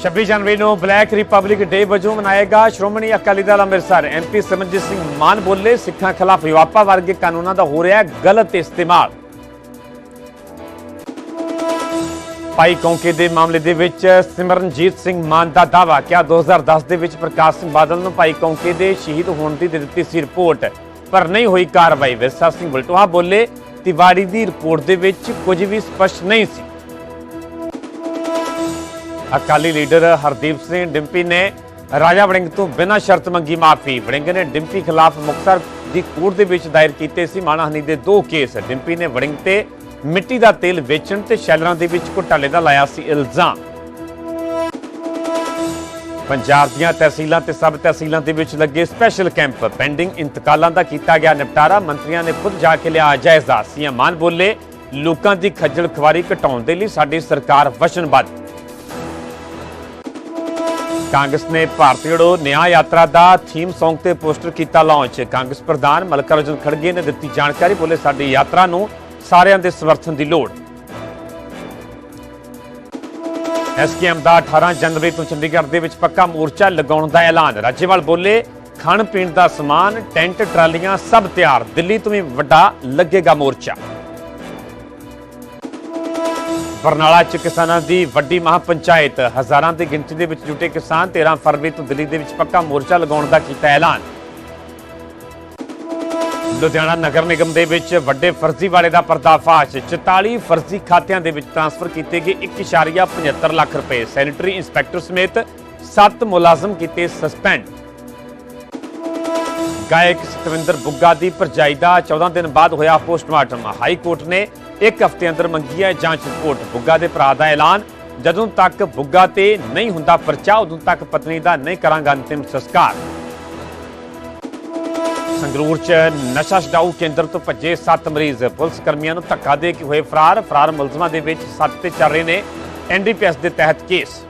26 ਜਨਵਰੀ ਨੂੰ black republic day ਵਜੋਂ ਮਨਾਏਗਾ ਸ਼੍ਰੋਮਣੀ ਅਕਾਲੀ ਦਲ ਅੰਮ੍ਰਿਤਸਰ। ਐਮਪੀ ਸਿਮਰਜੀਤ ਸਿੰਘ ਮਾਨ ਬੋਲੇ, ਸਿੱਖਾਂ ਖਿਲਾਫ ਵਿਵਾਪਾ ਵਰਗੇ ਕਾਨੂੰਨਾਂ ਦਾ ਹੋ ਰਿਹਾ ਗਲਤ ਇਸਤੇਮਾਲ। ਭਾਈ ਕੌਂਕੇ ਦੇ ਮਾਮਲੇ ਦੇ ਵਿੱਚ ਸਿਮਰਨਜੀਤ ਸਿੰਘ ਮਾਨ ਦਾ ਦਾਵਾ ਕਿਹਾ 2010 ਦੇ ਵਿੱਚ ਪ੍ਰਕਾਸ਼ ਸਿੰਘ ਬਾਦਲ ਨੂੰ ਭਾਈ ਕੌਂਕੇ ਦੇ ਸ਼ਹੀਦ ਹੋਣ ਦੀ ਦੇ ਦਿੱਤੀ ਸੀ ਰਿਪੋਰਟ, ਪਰ ਨਹੀਂ ਹੋਈ ਕਾਰਵਾਈ। ਵਿਰਸਾ ਸਿੰਘ ਬਲਟੋਹਾ ਬੋਲੇ, ਤਿਵਾੜੀ ਦੀ ਰਿਪੋਰਟ ਦੇ ਵਿੱਚ ਕੁਝ ਵੀ ਸਪਸ਼ਟ ਨਹੀਂ ਸੀ। ਅਕਾਲੀ ਲੀਡਰ ਹਰਦੀਪ ਸਿੰਘ ਡਿੰਪੀ ਨੇ ਰਾਜਾ ਵੜਿੰਗ ਤੋਂ ਬਿਨਾਂ ਸ਼ਰਤ ਮੰਗੀ ਮਾਫੀ। ਵੜਿੰਗ ਨੇ ਡਿੰਪੀ ਖਿਲਾਫ ਮੁਕਤਸਰ ਦੀ ਕੋਰਟ ਦੇ ਵਿੱਚ ਦਾਇਰ ਕੀਤੇ ਸੀ। ਮਾਣਹਾਨੀ ਦੇ ਦੋ ਕੇਸ। ਡਿੰਪੀ ਨੇ ਵੜਿੰਗ ਤੇ ਮਿੱਟੀ ਦਾ ਤੇਲ ਵੇਚਣ ਤੇ ਸ਼ੈਲਰਾਂ ਦੇ ਵਿੱਚ ਘੁਟਾਲੇ ਦਾ ਲਾਇਆ ਸੀ ਇਲਜ਼ਾਮ। ਪੰਜਾਬ ਦੀਆਂ ਤਹਿਸੀਲਾਂ ਤੇ ਸਬ ਤਹਿਸੀਲਾਂ ਦੇ ਵਿੱਚ ਲੱਗੇ ਸਪੈਸ਼ਲ ਕੈਂਪ ਪੈਂਡਿੰਗ ਇੰਤਕਾਲਾਂ ਦਾ ਕੀਤਾ ਗਿਆ ਨਿਪਟਾਰਾ। ਮੰਤਰੀਆਂ ਨੇ ਖੁਦ ਜਾ ਕੇ ਲਿਆ ਜਾਇਜ਼ਾ। ਸੀਐਮ ਮਾਨ ਬੋਲੇ, ਲੋਕਾਂ ਦੀ ਖੱਜਲ ਖਵਾਰੀ ਘਟਾਉਣ ਦੇ ਲਈ ਸਾਡੀ ਸਰਕਾਰ ਵਚਨਬੱਧ। ਕਾਂਗਰਸ ਨੇ ਭਾਰਤੀ ਜੋੜੋ ਨਿਆਂ ਯਾਤਰਾ ਦਾ ਥੀਮ Song ਤੇ ਪੋਸਟਰ ਕੀਤਾ ਲਾਂਚ। ਕਾਂਗਰਸ ਪ੍ਰਧਾਨ ਮਲਕਾਰਜੁਨ ਖੜਗੇ ਨੇ ਦਿੱਤੀ ਜਾਣਕਾਰੀ, ਬੋਲੇ ਸਾਡੀ ਯਾਤਰਾ ਨੂੰ ਸਾਰਿਆਂ ਦੇ ਸਮਰਥਨ ਦੀ ਲੋੜ। ਐਸਕੇਐਮ ਦਾ 18 ਜਨਵਰੀ ਤੋਂ ਚੰਡੀਗੜ੍ਹ ਦੇ ਵਿੱਚ ਪੱਕਾ ਮੋਰਚਾ ਲਗਾਉਣ ਦਾ ਐਲਾਨ। ਰਾਜੇਵਾਲ ਬੋਲੇ, ਖਾਣ ਪੀਣ ਦਾ ਸਮਾਨ, ਟੈਂਟ, ਟਰਾਲੀਆਂ ਸਭ ਤਿਆਰ, ਦਿੱਲੀ ਤੋਂ ਵੀ ਵੱਡਾ ਲੱਗੇਗਾ ਮੋਰਚਾ। ਬਰਨਾਲਾ ਚ ਕਿਸਾਨਾਂ ਦੀ ਵੱਡੀ ਮਹਾਪੰਚਾਇਤ ਹਜ਼ਾਰਾਂ ਦੀ ਗਿਣਤੀ ਦੇ ਵਿੱਚ ਜੁਟੇ ਕਿਸਾਨ 13 ਫਰਵਰੀ ਤੋਂ ਦਿੱਲੀ ਦੇ ਵਿੱਚ ਪੱਕਾ ਮੋਰਚਾ ਲਗਾਉਣ ਦਾ ਕੀਤਾ ਐਲਾਨ। ਲੁਧਿਆਣਾ ਨਗਰ ਨਿਗਮ ਦੇ ਵਿੱਚ ਵੱਡੇ ਫਰਜ਼ੀਵਾੜੇ ਦਾ ਪਰਦਾਫਾਸ਼। 44 ਫਰਜ਼ੀ ਖਾਤਿਆਂ ਦੇ ਵਿੱਚ ਟ੍ਰਾਂਸਫਰ ਕੀਤੇ ਗਏ 1.75 ਲੱਖ ਰੁਪਏ। ਸੈਨੇਟਰੀ ਇੰਸਪੈਕਟਰ ਸਮੇਤ 7 ਮੁਲਾਜ਼ਮ ਕੀਤੇ ਸਸਪੈਂਡ। ਗਾਇਕ ਸਤਵਿੰਦਰ ਬੁੱਗਾ ਦੀ ਭਰਜਾਈ ਦਾ 14 ਦਿਨ ਬਾਅਦ ਹੋਇਆ ਪੋਸਟਮਾਰਟਮ। ਹਾਈ ਕੋਰਟ ਨੇ ਇੱਕ ਹਫ਼ਤੇ ਅੰਦਰ ਮੰਗੀ ਹੈ ਜਾਂਚ ਰਿਪੋਰਟ ਬੁੱਗਾ ਦੇ ਭਰਾ ਦਾ ਐਲਾਨ। ਜਦੋਂ ਤੱਕ ਬੁੱਗਾ ਤੇ ਨਹੀਂ ਹੁੰਦਾ ਪਰਚਾ, ਉਦੋਂ ਤੱਕ ਪਤਨੀ ਦਾ ਨਹੀਂ ਕਰਾਂਗਾ ਅੰਤਿਮ ਸੰਸਕਾਰ। ਸੰਗਰੂਰ ਚ ਨਸ਼ਾ ਛਡਾਊ ਕੇਂਦਰ ਤੋਂ ਭੱਜੇ 7 ਮਰੀਜ਼। ਪੁਲਿਸ ਕਰਮੀਆਂ ਨੂੰ ਧੱਕਾ ਦੇ ਕੇ ਹੋਏ ਫਰਾਰ। ਫਰਾਰ ਮੁਲਜ਼ਮਾਂ ਦੇ ਵਿੱਚ 7 ਤੇ ਚੱਲ ਰਹੇ ਨੇ ਐਨਡੀਪੀਐਸ ਦੇ ਤਹਿਤ ਕੇਸ।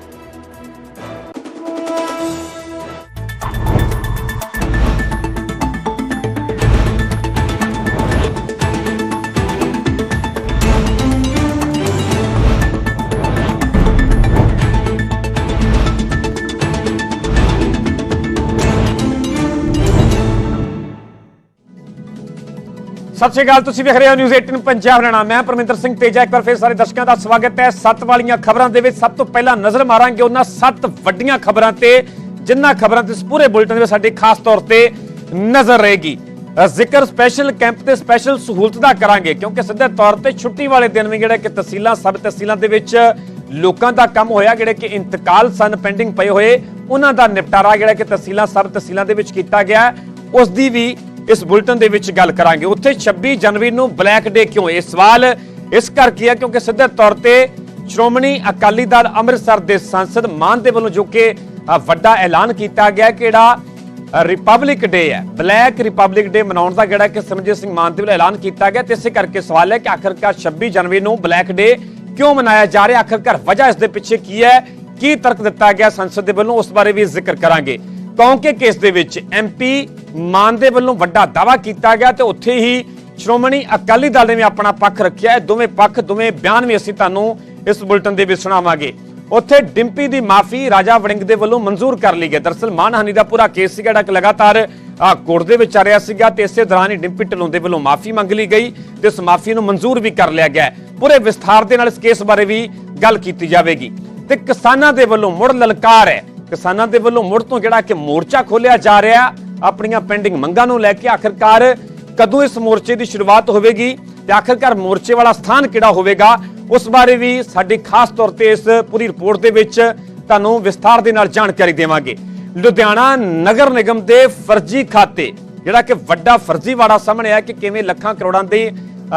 ਸਤਿ ਸ਼੍ਰੀ ਅਕਾਲ ਤੁਸੀਂ ਵੇਖ ਰਹੇ ਹੋ ਨਿਊਜ਼ 18 ਪੰਜਾਬ ਹਰਿਆਣਾ। ਮੈਂ ਪਰਮਿੰਦਰ ਸਿੰਘ ਤੇਜਾ ਇੱਕ ਵਾਰ ਫਿਰ ਸਾਰੇ ਦਰਸ਼ਕਾਂ ਦਾ ਸਵਾਗਤ ਹੈ। ਸੱਤ ਵਾਲੀਆਂ ਖਬਰਾਂ ਦੇ ਵਿੱਚ ਸਭ ਤੋਂ ਪਹਿਲਾਂ ਨਜ਼ਰ ਮਾਰਾਂਗੇ ਉਹਨਾਂ ਸੱਤ ਵੱਡੀਆਂ ਖਬਰਾਂ ਤੇ ਜਿਨ੍ਹਾਂ ਖਬਰਾਂ ਤੇ ਪੂਰੇ ਬੁਲੇਟਿਨ ਦੇ ਵਿੱਚ ਸਾਡੀ ਖਾਸ ਤੌਰ ਤੇ ਨਜ਼ਰ ਰਹੇਗੀ। ਜ਼ਿਕਰ ਸਪੈਸ਼ਲ ਕੈਂਪ ਤੇ ਸਪੈਸ਼ਲ ਸਹੂਲਤ ਦਾ ਕਰਾਂਗੇ ਕਿਉਂਕਿ ਸਿੱਧੇ ਤੌਰ ਤੇ ਛੁੱਟੀ ਵਾਲੇ ਦਿਨ ਵੀ ਜਿਹੜਾ ਕਿ ਤਹਿਸੀਲਾਂ ਸਬ ਤਹਿਸੀਲਾਂ ਦੇ ਵਿੱਚ ਲੋਕਾਂ ਦਾ ਕੰਮ ਹੋਇਆ ਜਿਹੜੇ ਕਿ ਇੰਤਕਾਲ ਸਨ ਪੈਂਡਿੰਗ ਪਏ ਹੋਏ ਉਹਨਾਂ ਦਾ ਨਿਪਟਾਰਾ ਜਿਹੜਾ ਕਿ ਤਹਿਸੀਲਾਂ ਸਬ ਤਹਿਸੀਲਾਂ ਦੇ ਵਿੱਚ ਕੀਤਾ ਗਿਆ। ਹੈ, ਉਸ ਦੀ ਵੀ ਇਸ ਬੁਲੇਟਿਨ ਦੇ ਵਿੱਚ ਗੱਲ ਕਰਾਂਗੇ। ਉੱਥੇ 26 ਜਨਵਰੀ ਨੂੰ ਬਲੈਕ ਡੇ ਕਿਉਂ? ਇਹ ਸਵਾਲ ਇਸ ਕਰਕੇ ਹੈ? ਕਿਉਂਕਿ ਸਿੱਧੇ ਤੌਰ ਤੇ ਸ਼੍ਰੋਮਣੀ ਅਕਾਲੀ ਦਲ ਅੰਮ੍ਰਿਤਸਰ ਦੇ ਸੰਸਦ ਮਾਨ ਦੇ ਵੱਲੋਂ ਜੋ ਕਿ ਵੱਡਾ ਐਲਾਨ ਕੀਤਾ ਗਿਆ ਕਿ ਰਿਪਬਲਿਕ ਡੇ ਹੈ। ਬਲੈਕ ਰਿਪਬਲਿਕ ਡੇ ਮਨਾਉਣ ਦਾ ਜਿਹੜਾ ਕਿ ਸਿਮਰਜੀਤ ਸਿੰਘ ਮਾਨ ਦੇ ਵੱਲੋਂ ਐਲਾਨ ਕੀਤਾ ਗਿਆ ਤੇ ਇਸੇ ਕਰਕੇ ਸਵਾਲ ਹੈ ਕਿ ਆਖਰਕਾਰ 26 ਜਨਵਰੀ ਨੂੰ ਬਲੈਕ ਡੇ ਕਿਉਂ ਮਨਾਇਆ ਜਾ ਰਿਹਾ? ਆਖਰਕਾਰ ਵਜ੍ਹਾ ਇਸ ਦੇ ਪਿੱਛੇ ਕੀ ਹੈ? ਕੀ ਤਰਕ ਦਿੱਤਾ ਗਿਆ ਸੰਸਦ ਦੇ ਵੱਲੋਂ? ਉਸ ਬਾਰੇ ਵੀ ਜ਼ਿਕਰ ਕਰਾਂਗੇ। ਕੌਂਕੇ ਕੇਸ ਦੇ ਵਿੱਚ ਐਮਪੀ ਮਾਨ ਦੇ ਵੱਲੋਂ ਵੱਡਾ ਦਾਵਾ ਕੀਤਾ ਗਿਆ ਤੇ ਉੱਥੇ ਹੀ ਸ਼੍ਰੋਮਣੀ ਅਕਾਲੀ ਦਲ ਨੇ ਵੀ ਆਪਣਾ ਪੱਖ ਰੱਖਿਆ ਹੈ। ਦੋਵੇਂ ਪੱਖ, ਦੋਵੇਂ ਬਿਆਨ ਵੀ ਅਸੀਂ ਤੁਹਾਨੂੰ ਇਸ ਬੁਲੇਟਿਨ ਦੇ ਵਿੱਚ ਸੁਣਾਵਾਂਗੇ। ਉੱਥੇ ਡਿੰਪੀ ਦੀ ਮਾਫੀ ਰਾਜਾ ਵੜਿੰਗ ਦੇ ਵੱਲੋਂ ਮਨਜ਼ੂਰ ਕਰ ਲਈ ਗਈ। ਦਰਸਲ ਮਾਨਹਾਨੀ ਦਾ ਪੂਰਾ ਕੇਸ ਸੀਗਾ ਜਿਹੜਾ ਕਿ ਲਗਾਤਾਰ ਕੋਰਟ ਦੇ ਵਿੱਚ ਆ ਰਿਹਾ ਸੀਗਾ ਤੇ ਇਸੇ ਦੌਰਾਨ ਹੀ ਡਿੰਪੀ ਢਿੱਲੋਂ ਦੇ ਵੱਲੋਂ ਮਾਫੀ ਮੰਗ ਲਈ ਗਈ ਤੇ ਇਸ ਮਾਫੀ ਨੂੰ ਮਨਜ਼ੂਰ ਵੀ ਕਰ ਲਿਆ ਗਿਆ ਪੂਰੇ ਵਿਸਥਾਰ ਦੇ ਨਾਲ ਇਸ ਕੇਸ ਬਾਰੇ ਵੀ ਗੱਲ ਕੀਤੀ ਜਾਵੇਗੀ। ਤੇ ਕਿਸਾਨਾਂ ਦੇ ਵੱਲੋਂ ਮੁੜ ਲਲਕਾਰ ਹੈ। ਕਿਸਾਨਾਂ ਦੇ ਵੱਲੋਂ ਮੁੜ ਤੋਂ ਜਿਹੜਾ ਕਿ ਮੋਰਚਾ ਖੋਲਿਆ ਜਾ ਰਿਹਾ, ਆਪਣੀਆਂ ਪੈਂਡਿੰਗ ਮੰਗਾਂ ਨੂੰ ਲੈ ਕੇ ਆਖਰਕਾਰ ਕਦੋਂ ਇਸ ਮੋਰਚੇ ਦੀ ਸ਼ੁਰੂਆਤ ਹੋਵੇਗੀ ਤੇ ਆਖਰਕਾਰ ਮੋਰਚੇ ਵਾਲਾ ਸਥਾਨ ਕਿਹੜਾ ਹੋਵੇਗਾ, ਉਸ ਬਾਰੇ ਵੀ ਸਾਡੀ ਖਾਸ ਤੌਰ ਤੇ ਇਸ ਪੂਰੀ ਰਿਪੋਰਟ ਦੇ ਵਿੱਚ ਤੁਹਾਨੂੰ ਵਿਸਥਾਰ ਦੇ ਨਾਲ ਜਾਣਕਾਰੀ ਦੇਵਾਂਗੇ। ਲੁਧਿਆਣਾ ਨਗਰ ਨਿਗਮ ਦੇ ਫਰਜ਼ੀ ਖਾਤੇ, ਜਿਹੜਾ ਕਿ ਵੱਡਾ ਫਰਜ਼ੀਵਾੜਾ ਸਾਹਮਣੇ ਆਇਆ ਕਿ ਕਿਵੇਂ ਲੱਖਾਂ ਕਰੋੜਾਂ ਦੇ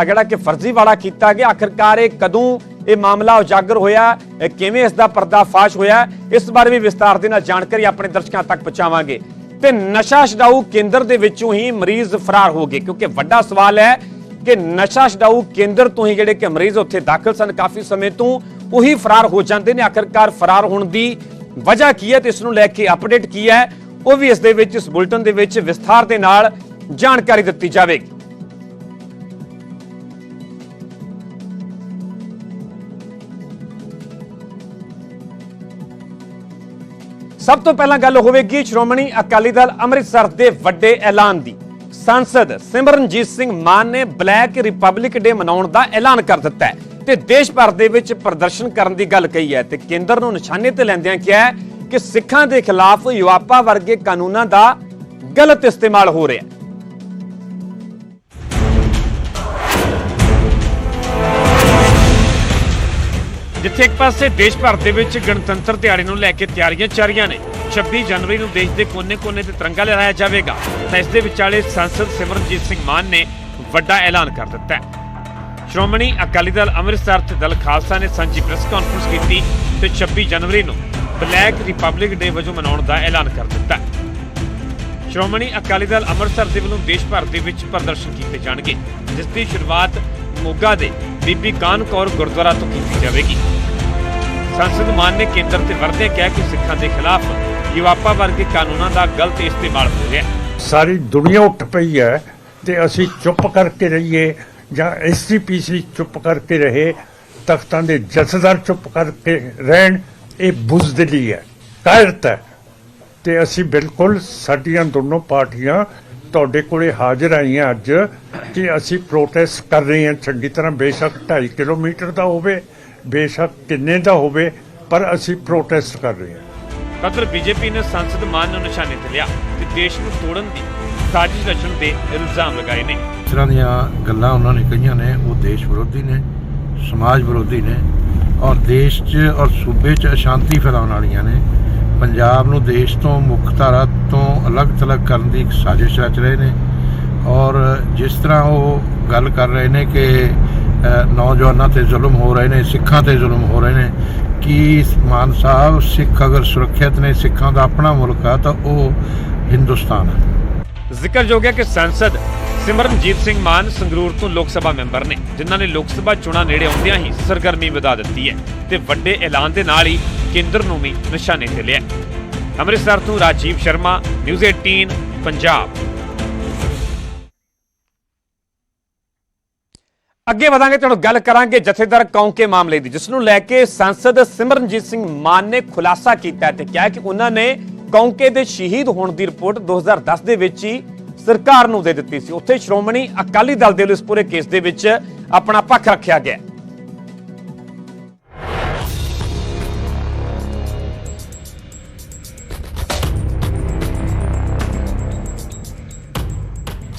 ਜਿਹੜਾ ਕਿ ਫਰਜ਼ੀਵਾੜਾ ਕੀਤਾ ਗਿਆ, ਆਖਰਕਾਰ ਇਹ ਕਦੋਂ ਇਹ ਮਾਮਲਾ ਉਜਾਗਰ ਹੋਇਆ ਕਿਵੇਂ ਇਸ ਦਾ ਪਰਦਾਫਾਸ਼ ਹੋਇਆ, ਇਸ ਬਾਰੇ ਵੀ ਵਿਸਤਾਰ ਦੇ ਨਾਲ ਜਾਣਕਾਰੀ ਆਪਣੇ ਦਰਸ਼ਕਾਂ ਤੱਕ ਪਹੁੰਚਾਵਾਂਗੇ। ਤੇ ਨਸ਼ਾ ਛਡਾਊ ਕੇਂਦਰ ਦੇ ਵਿੱਚੋਂ ਹੀ ਮਰੀਜ਼ ਫਰਾਰ ਹੋ ਗਏ, ਕਿਉਂਕਿ ਵੱਡਾ ਸਵਾਲ ਹੈ ਕਿ ਨਸ਼ਾ ਛਡਾਊ ਕੇਂਦਰ ਤੋਂ ਹੀ ਜਿਹੜੇ ਕਿ ਮਰੀਜ਼ ਉੱਥੇ ਦਾਖਲ ਸਨ ਕਾਫੀ ਸਮੇਂ ਤੋਂ, ਉਹੀ ਫਰਾਰ ਹੋ ਜਾਂਦੇ ਨੇ। ਆਖਰਕਾਰ ਫਰਾਰ ਹੋਣ ਦੀ ਵਜ੍ਹਾ ਕੀ ਹੈ ਤੇ ਇਸ ਨੂੰ ਲੈ ਕੇ ਅਪਡੇਟ ਕੀ ਹੈ, ਉਹ ਵੀ ਇਸ ਦੇ ਵਿੱਚ, ਇਸ ਬੁਲੇਟਿਨ ਦੇ ਵਿੱਚ ਵਿਸਥਾਰ ਦੇ ਨਾਲ ਜਾਣਕਾਰੀ ਦਿੱਤੀ ਜਾਵੇਗੀ। ਸਭ ਤੋਂ ਪਹਿਲਾਂ ਗੱਲ ਹੋਵੇਗੀ ਸ਼੍ਰੋਮਣੀ ਅਕਾਲੀ ਦਲ ਅੰਮ੍ਰਿਤਸਰ ਦੇ ਵੱਡੇ ਐਲਾਨ ਦੀ। ਸੰਸਦ ਸਿਮਰਨਜੀਤ ਸਿੰਘ ਮਾਨ ਨੇ ਬਲੈਕ ਰਿਪਬਲਿਕ ਡੇ ਮਨਾਉਣ ਦਾ ਐਲਾਨ ਕਰ ਦਿੱਤਾ ਹੈ ਤੇ ਦੇਸ਼ ਭਰ ਦੇ ਵਿੱਚ ਪ੍ਰਦਰਸ਼ਨ ਕਰਨ ਦੀ ਗੱਲ ਕਹੀ ਹੈ ਤੇ ਕੇਂਦਰ ਨੂੰ ਨਿਸ਼ਾਨੇ ਤੇ ਲੈਂਦਿਆਂ ਕਿਹਾ ਕਿ ਸਿੱਖਾਂ ਦੇ ਖਿਲਾਫ ਯੁਵਾਪਾ ਵਰਗੇ ਕਾਨੂੰਨਾਂ ਦਾ ਗਲਤ ਇਸਤੇਮਾਲ ਹੋ ਰਿਹਾ ਹੈ। ਜਿੱਥੇ ਇੱਕ ਪਾਸੇ ਦੇਸ਼ ਭਰ ਦੇ ਵਿੱਚ ਗਣਤੰਤਰ ਦਿਹਾੜੇ ਨੂੰ ਲੈ ਕੇ ਤਿਆਰੀਆਂ ਚੱਲ ਨੇ 26 ਜਨਵਰੀ ਨੂੰ ਦੇਸ਼ ਦੇ ਕੋਨੇ-ਕੋਨੇ ਤੇ ਤਿਰੰਗਾ ਲਹਿਰਾਇਆ ਜਾਵੇਗਾ। ਤਾਂ ਇਸ ਦੇ ਵਿਚਾਲੇ ਸੰਸਦ ਸਿਮਰਨਜੀਤ ਸਿੰਘ ਮਾਨ ਨੇ ਵੱਡਾ ਐਲਾਨ ਕਰ ਦਿੱਤਾ ਹੈ। ਸ਼੍ਰੋਮਣੀ ਅਕਾਲੀ ਦਲ ਅੰਮ੍ਰਿਤਸਰ ਤੇ ਦਲ ਖਾਲਸਾ ਨੇ ਸਾਂਝੀ ਪ੍ਰੈਸ ਕਾਨਫਰੰਸ ਕੀਤੀ ਤੇ 26 ਜਨਵਰੀ ਨੂੰ ਬਲੈਕ ਰਿਪਬਲਿਕ ਡੇ ਵਜੋਂ ਮਨਾਉਣ ਦਾ ਐਲਾਨ ਕਰ ਦਿੱਤਾ ਹੈ। ਸ਼੍ਰੋਮਣੀ ਅਕਾਲੀ ਦਲ ਅੰਮ੍ਰਿਤਸਰ ਦੇ ਵੱਲੋਂ ਦੇਸ਼ ਭਰ ਦੇ ਵਿੱਚ ਪ੍ਰਦਰਸ਼ਨ ਕੀਤੇ ਜਾਣਗੇ, ਜਿਸ ਦੀ ਸ਼ੁਰੂਆਤ ਮੋਗਾ ਦੇ ਬੀਬੀ ਕਾਨ ਕੌਰ ਗੁਰਦੁਆਰਾ ਤੋਂ ਕੀਤੀ ਜਾਵੇਗੀ। ਸੰਸਦ ਮਾਨ ਨੇ ਕੇਂਦਰ ਤੇ ਵਰਤੇ ਕਿਹਾ ਕਿ ਸਿੱਖਾਂ ਦੇ ਖਿਲਾਫ ਯੁਵਾਪਾ ਵਰਗੇ ਕਾਨੂੰਨਾਂ ਦਾ ਗਲਤ ਇਸਤੇਮਾਲ ਹੋ ਰਿਹਾ ਸਾਰੀ ਦੁਨੀਆ ਉੱਠ ਪਈ ਹੈ ਤੇ ਅਸੀਂ ਚੁੱਪ ਕਰਕੇ ਰਹੀਏ ਜਾਂ ਐਸਜੀਪੀਸੀ ਚੁੱਪ ਕਰਕੇ ਰਹੇ, ਤਖਤਾਂ ਦੇ ਜਥੇਦਾਰ ਚੁੱਪ ਕਰਕੇ ਰਹਿਣ, ਇਹ ਬੁਜ਼ਦਿਲੀ ਹੈ। ਕਾਇਰਤ ਤੇ ਅਸੀਂ ਬਿਲਕੁਲ ਸਾਡੀਆਂ ਦੋਨੋਂ ਪਾਰਟੀਆਂ ਤੁਹਾਡੇ ਕੋਲੇ ਹਾਜ਼ਰ ਆਈਆਂ ਅੱਜ ਕਿ ਅਸੀਂ ਪ੍ਰੋਟੈਸਟ ਕਰ ਰਹੇ ਹਾਂ ਚੰਗੀ ਤਰ੍ਹਾਂ ਬੇਸ਼ੱਕ 2.5 ਕਿਲੋਮੀਟਰ ਦਾ ਹੋਵੇ ਬੇਸ਼ੱਕ ਕਿੰਨੇ ਦਾ ਹੋਵੇ ਪਰ ਅਸੀਂ ਪ੍ਰੋਟੈਸਟ ਕਰ ਰਹੇ ਹਾਂ ਉਧਰ ਬੀਜੇਪੀ ਨੇ ਸੰਸਦ ਮਾਨ ਨੂੰ ਨਿਸ਼ਾਨੇ ਤੇ ਲਿਆ ਤੇ ਦੇਸ਼ ਨੂੰ ਤੋੜਨ ਦੀ ਸਾਜ਼ਿਸ਼ ਰਚਣ ਦੇ ਇਲਜ਼ਾਮ ਲਗਾਏ ਨੇ। ਤਰ੍ਹਾਂ ਦੀਆਂ ਗੱਲਾਂ ਉਹਨਾਂ ਨੇ ਕਹੀਆਂ ਨੇ ਉਹ ਦੇਸ਼ ਵਿਰੋਧੀ ਨੇ ਸਮਾਜ ਵਿਰੋਧੀ ਨੇ ਔਰ ਦੇਸ਼ 'ਚ ਔਰ ਸੂਬੇ 'ਚ ਅਸ਼ਾਂਤੀ ਫੈਲਾਉਣ ਵਾਲੀਆਂ ਨੇ। ਪੰਜਾਬ ਨੂੰ ਦੇਸ਼ ਤੋਂ ਮੁੱਖ ਧਾਰਾ ਤੋਂ ਅਲੱਗ-ਥਲੱਗ ਕਰਨ ਦੀ ਇੱਕ ਸਾਜ਼ਿਸ਼ ਰਚ ਰਹੇ ਨੇ ਔਰ ਜਿਸ ਤਰ੍ਹਾਂ ਉਹ ਗੱਲ ਕਰ ਰਹੇ ਨੇ ਕਿ ਨੌਜਵਾਨਾਂ ਤੇ ਜ਼ੁਲਮ ਹੋ ਰਹੇ ਨੇ, ਸਿੱਖਾਂ ਤੇ ਜ਼ੁਲਮ ਹੋ ਰਹੇ ਨੇ, ਕਿ ਮਾਨ ਸਾਹਿਬ ਸਿੱਖ ਅਗਰ ਸੁਰੱਖਿਅਤ ਨੇ, ਸਿੱਖਾਂ ਦਾ ਆਪਣਾ ਮੁਲਕ ਆ, ਤਾਂ ਉਹ ਹਿੰਦੁਸਤਾਨ ਹੈ ਜ਼ਿਕਰਯੋਗ ਹੈ ਕਿ ਸੰਸਦ ਸਿਮਰਨਜੀਤ ਸਿੰਘ ਮਾਨ ਸੰਗਰੂਰ ਤੋਂ ਲੋਕ ਸਭਾ ਮੈਂਬਰ ਨੇ, ਜਿਨ੍ਹਾਂ ਨੇ ਲੋਕ ਸਭਾ ਚੋਣਾਂ ਨੇੜੇ ਆਉਂਦਿਆਂ ਹੀ ਸਰਗਰਮੀ ਵਧਾ ਦਿੱਤੀ ਹੈ ਤੇ ਵੱਡੇ ਐਲਾਨ ਦੇ ਨਾਲ ਹੀ ਕੇਂਦਰ ਨੂੰ ਵੀ ਨਿਸ਼ਾਨੇ ਤੇ ਲਿਆ। ਅੰਮ੍ਰਿਤਸਰ ਤੋਂ ਰਾਜੀਵ ਸ਼ਰਮਾ, ਨਿਊਜ਼ 18 ਪੰਜਾਬ। ਅੱਗੇ ਵਧਾਂਗੇ, ਤੁਹਾਨੂੰ ਗੱਲ ਕਰਾਂਗੇ ਜਥੇਦਾਰ ਕੌਂਕੇ ਮਾਮਲੇ ਦੀ ਜਿਸ ਨੂੰ ਲੈ ਕੇ ਸੰਸਦ ਸਿਮਰਨਜੀਤ ਸਿੰਘ ਮਾਨ ਨੇ ਖੁਲਾਸਾ ਕੀਤਾ ਤੇ ਕਿਹਾ ਕਿ ਉਹਨਾਂ ਨੇ ਕੌਂਕੇ ਦੇ ਸ਼ਹੀਦ ਹੋਣ ਦੀ ਰਿਪੋਰਟ 2010 ਦੇ ਵਿੱਚ ਹੀ ਸਰਕਾਰ ਨੂੰ ਦੇ ਦਿੱਤੀ ਸੀ। ਉੱਥੇ ਸ਼੍ਰੋਮਣੀ ਅਕਾਲੀ ਦਲ ਦੇ ਵੱਲੋਂ ਇਸ ਪੂਰੇ ਕੇਸ ਦੇ ਵਿੱਚ ਆਪਣਾ ਪੱਖ ਰੱਖਿਆ ਗਿਆ।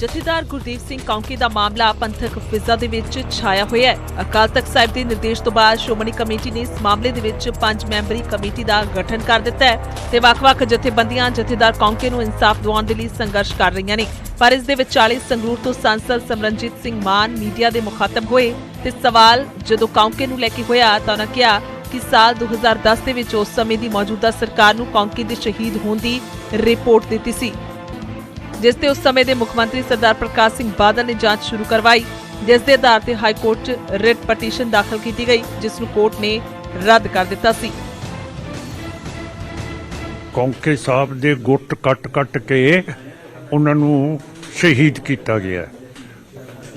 ਜਥੇਦਾਰ ਗੁਰਦੀਪ ਸਿੰਘ ਕੌਂਕੀ ਦਾ ਮਾਮਲਾ ਪੰਥਕ ਫਿਜ਼ਾ ਦੇ ਵਿੱਚ ਛਾਇਆ ਹੋਇਆ ਹੈ। ਅਕਾਲ ਤਖਤ ਸਾਹਿਬ ਦੇ ਨਿਰਦੇਸ਼ ਤੋਂ ਬਾਅਦ ਸ਼੍ਰੋਮਣੀ ਕਮੇਟੀ ਨੇ ਇਸ ਮਾਮਲੇ ਦੇ ਵਿੱਚ ਪੰਜ ਮੈਂਬਰੀ ਕਮੇਟੀ ਦਾ ਗਠਨ ਕਰ ਦਿੱਤਾ ਹੈ ਤੇ ਵੱਖ-ਵੱਖ ਜਥੇਬੰਦੀਆਂ ਜਥੇਦਾਰ ਕੌਂਕੇ ਨੂੰ ਇਨਸਾਫ ਦਿਵਾਉਣ ਦੇ ਲਈ ਸੰਘਰਸ਼ ਕਰ ਰਹੀਆਂ ਨੇ। ਪਰ ਇਸ ਦੇ ਵਿਚਾਲੇ ਸੰਗਰੂਰ ਤੋਂ ਸੰਸਦ ਸਮਰਨਜੀਤ ਸਿੰਘ ਮਾਨ ਮੀਡੀਆ ਦੇ ਮੁਖਾਤਬ ਹੋਏ ਤੇ ਸਵਾਲ ਜਦੋਂ ਕੌਂਕੇ ਨੂੰ ਲੈ ਕੇ ਹੋਇਆ ਤਾਂ ਉਹਨਾਂ ਕਿਹਾ ਕਿ ਸਾਲ 2010 ਦੇ ਵਿੱਚ ਉਸ ਸਮੇਂ ਦੀ ਮੌਜੂਦਾ ਸਰਕਾਰ ਨੂੰ ਕੌਂਕੀ ਦੇ ਸ਼ਹੀਦ ਹੋਣ ਦੀ ਰਿਪੋਰਟ ਦਿੱਤੀ ਸੀ। ਜਿਸ ਤੇ ਉਸ ਸਮੇਂ ਦੇ ਮੁੱਖ ਮੰਤਰੀ ਸਰਦਾਰ ਪ੍ਰਕਾਸ਼ ਸਿੰਘ ਬਾਦਲ ਨੇ ਜਾਂਚ ਸ਼ੁਰੂ ਕਰਵਾਈ, ਜਿਸ ਦੇ ਆਧਾਰ ਤੇ ਹਾਈ ਕੋਰਟ 'ਚ ਰਿਟ ਪਟੀਸ਼ਨ ਦਾਖਲ ਕੀਤੀ ਗਈ, ਜਿਸ ਨੂੰ ਕੋਰਟ ਨੇ ਰੱਦ ਕਰ ਦਿੱਤਾ ਸੀ। ਕੌਂਕੇ ਸਾਹਿਬ ਦੇ ਗੁੱਟ ਕੱਟ-ਕੱਟ ਕੇ ਉਹਨਾਂ ਨੂੰ ਸ਼ਹੀਦ ਕੀਤਾ ਗਿਆ।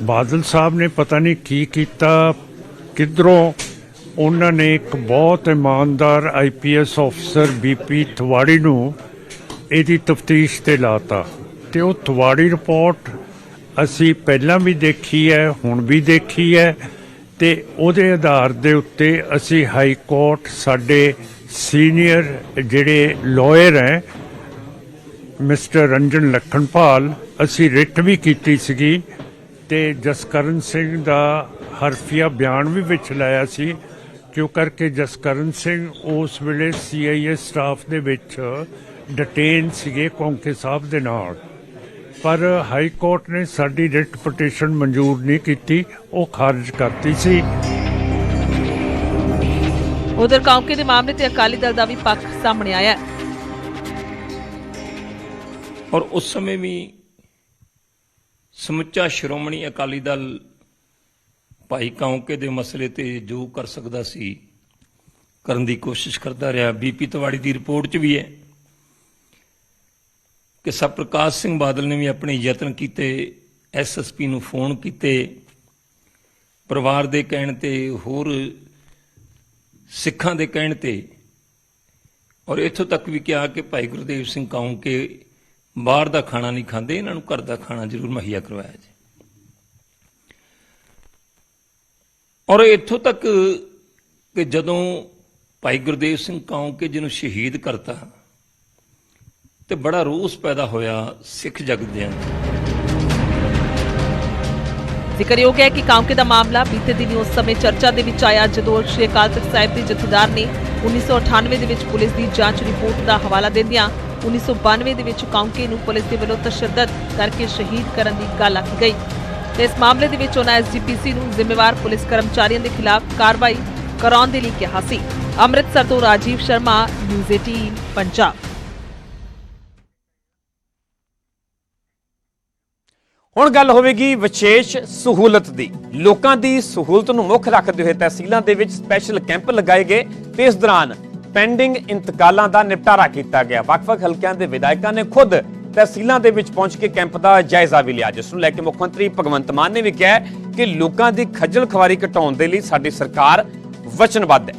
ਬਾਦਲ ਸਾਹਿਬ ਨੇ ਪਤਾ ਨਹੀਂ ਕੀ ਕੀਤਾ, ਕਿਧਰੋਂ ਉਹਨਾਂ ਨੇ ਇੱਕ ਬਹੁਤ ਇਮਾਨਦਾਰ ਆਈਪੀਐਸ ਅਫਸਰ ਬੀਪੀ ਥਵਾੜੀ ਨੂੰ ਇਹਦੀ ਤਫਤੀਸ਼ ਤੇ ਲਾਤਾ। ਤੇ ਉਹ ਥਵਾੜੀ ਰਿਪੋਰਟ ਅਸੀਂ ਪਹਿਲਾਂ ਵੀ ਦੇਖੀ ਹੈ, ਹੁਣ ਵੀ ਦੇਖੀ ਹੈ ਤੇ ਉਹਦੇ ਆਧਾਰ ਦੇ ਉੱਤੇ ਅਸੀਂ ਹਾਈ ਕੋਰਟ ਸਾਡੇ ਸੀਨੀਅਰ ਜਿਹੜੇ ਲਾਇਰ ਹੈ ਮਿਸਟਰ ਰੰਜਨ ਲਖਨਪਾਲ ਅਸੀਂ ਰਿਟ ਵੀ ਕੀਤੀ ਸੀਗੀ ਤੇ ਜਸਕਰਨ ਸਿੰਘ ਦਾ ਹਰਫੀਆ ਬਿਆਨ ਵੀ ਵਿੱਚ ਲਾਇਆ ਸੀ। ਕਿਉਂ ਕਰਕੇ ਜਸਕਰਨ ਸਿੰਘ ਉਸ ਵੇਲੇ ਸੀਆਈਏ ਸਟਾਫ ਦੇ ਵਿੱਚ ਡਿਟੇਨ ਸੀਗੇ ਕੌਂਕੇ ਸਾਹਿਬ ਦੇ ਨਾਲ? ਪਰ ਹਾਈ ਕੋਰਟ ਨੇ ਸਾਡੀ ਰਿਟ ਪਟੀਸ਼ਨ ਮਨਜ਼ੂਰ ਨਹੀਂ ਕੀਤੀ ਉਹ ਖਾਰਜ ਕਰਤੀ ਸੀ। ਉਧਰ ਕੌਂਕੇ ਦੇ ਮਾਮਲੇ ਤੇ ਅਕਾਲੀ ਦਲ ਦਾ ਵੀ ਪੱਖ ਸਾਹਮਣੇ ਆਇਆ ਹੈ। ਔਰ ਉਸ ਸਮੇਂ ਵੀ ਸਮੁੱਚਾ ਸ਼੍ਰੋਮਣੀ ਅਕਾਲੀ ਦਲ ਭਾਈ ਕੌਂਕੇ ਦੇ ਮਸਲੇ ਤੇ ਜੋ ਕਰ ਸਕਦਾ ਸੀ ਕਰਨ ਦੀ ਕੋਸ਼ਿਸ਼ ਕਰਦਾ ਰਿਹਾ। ਬੀਪੀ ਤਵਾੜੀ ਦੀ ਰਿਪੋਰਟ 'ਚ ਵੀ ਹੈ। ਕਿ ਸਰ ਪ੍ਰਕਾਸ਼ ਸਿੰਘ ਬਾਦਲ ਨੇ ਵੀ ਆਪਣੇ ਯਤਨ ਕੀਤੇ ਐਸਐਸਪੀ ਨੂੰ ਫੋਨ ਕੀਤੇ, ਪਰਿਵਾਰ ਦੇ ਕਹਿਣ ਤੇ, ਹੋਰ ਸਿੱਖਾਂ ਦੇ ਕਹਿਣ ਤੇ। ਔਰ ਇੱਥੋਂ ਤੱਕ ਵੀ ਕਿਹਾ ਕਿ ਭਾਈ ਗੁਰਦੇਵ ਸਿੰਘ ਕੌਂਕੇ ਬਾਹਰ ਦਾ ਖਾਣਾ ਨਹੀਂ ਖਾਂਦੇ, ਇਹਨਾਂ ਨੂੰ ਘਰ ਦਾ ਖਾਣਾ ਜ਼ਰੂਰ ਮੁਹੱਈਆ ਕਰਵਾਇਆ ਜੀ ਔਰ ਇੱਥੋਂ ਤੱਕ ਕਿ ਜਦੋਂ ਭਾਈ ਗੁਰਦੇਵ ਸਿੰਘ ਕੌਂਕੇ ਜਿਹਨੂੰ ਸ਼ਹੀਦ ਕਰਤਾ ਤੇ ਬੜਾ ਰੋਸ ਪੈਦਾ ਹੋਇਆ ਸਿੱਖ ਜਗਤ ਦੇ ਅੰਦਰ ਜ਼ਿਕਰਯੋਗ ਹੈ ਕਿ ਕਾਉਂਕੇ ਦਾ ਮਾਮਲਾ ਬੀਤੇ ਦਿਨੀ ਉਸ ਸਮੇਂ ਚਰਚਾ ਦੇ ਵਿੱਚ ਆਇਆ, ਜਦੋਂ ਸ਼੍ਰੀ ਅਕਾਲ ਤਖਤ ਸਾਹਿਬ ਦੇ ਜਥੇਦਾਰ ਨੇ 1998 ਦੇ ਵਿੱਚ ਪੁਲਿਸ ਦੀ ਜਾਂਚ ਰਿਪੋਰਟ ਦਾ ਹਵਾਲਾ ਦਿੰਦਿਆਂ 1992 ਦੇ ਵਿੱਚ ਕਾਉਂਕੇ ਨੂੰ ਪੁਲਿਸ ਦੇ ਵੱਲੋਂ ਤਸ਼ੱਦਦ ਕਰਕੇ ਸ਼ਹੀਦ ਕਰਨ ਦੀ ਗੱਲ ਆਖੀ ਗਈ। ਤੇ ਇਸ ਮਾਮਲੇ ਦੇ ਵਿੱਚ ਉਹਨਾਂ ਐਸਜੀਪੀਸੀ ਨੂੰ ਜ਼ਿੰਮੇਵਾਰ ਪੁਲਿਸ ਕਰਮਚਾਰੀਆਂ ਦੇ ਖਿਲਾਫ ਕਾਰਵਾਈ ਕਰਾਉਣ ਦੇ ਲਈ ਕਿਹਾ ਸੀ। ਅੰਮ੍ਰਿਤਸਰ ਤੋਂ ਰਾਜੀਵ ਸ਼ਰਮਾ, ਨਿਊਜ਼ 18 ਪੰਜਾਬ। ਹੁਣ ਗੱਲ ਹੋਵੇਗੀ ਵਿਸ਼ੇਸ਼ ਸਹੂਲਤ ਦੀ। ਲੋਕਾਂ ਦੀ ਸਹੂਲਤ ਨੂੰ ਮੁੱਖ ਰੱਖਦੇ ਹੋਏ ਤਹਿਸੀਲਾਂ ਦੇ ਵਿੱਚ ਸਪੈਸ਼ਲ ਕੈਂਪ ਲਗਾਏ ਗਏ ਤੇ ਇਸ ਦੌਰਾਨ ਪੈਂਡਿੰਗ ਇੰਤਕਾਲਾਂ ਦਾ ਨਿਪਟਾਰਾ ਕੀਤਾ ਗਿਆ। ਵੱਖ-ਵੱਖ ਹਲਕਿਆਂ ਦੇ ਵਿਧਾਇਕਾਂ ਨੇ ਖੁਦ ਤਹਿਸੀਲਾਂ ਦੇ ਵਿੱਚ ਪਹੁੰਚ ਕੇ ਕੈਂਪ ਦਾ ਜਾਇਜ਼ਾ ਵੀ ਲਿਆ। ਜਿਸ ਨੂੰ ਲੈ ਕੇ ਮੁੱਖ ਮੰਤਰੀ ਭਗਵੰਤ ਮਾਨ ਨੇ ਵੀ ਕਿਹਾ ਕਿ ਲੋਕਾਂ ਦੀ ਖੱਜਲ ਖਵਾਰੀ ਘਟਾਉਣ ਦੇ ਲਈ ਸਾਡੀ ਸਰਕਾਰ ਵਚਨਬੱਧ ਹੈ।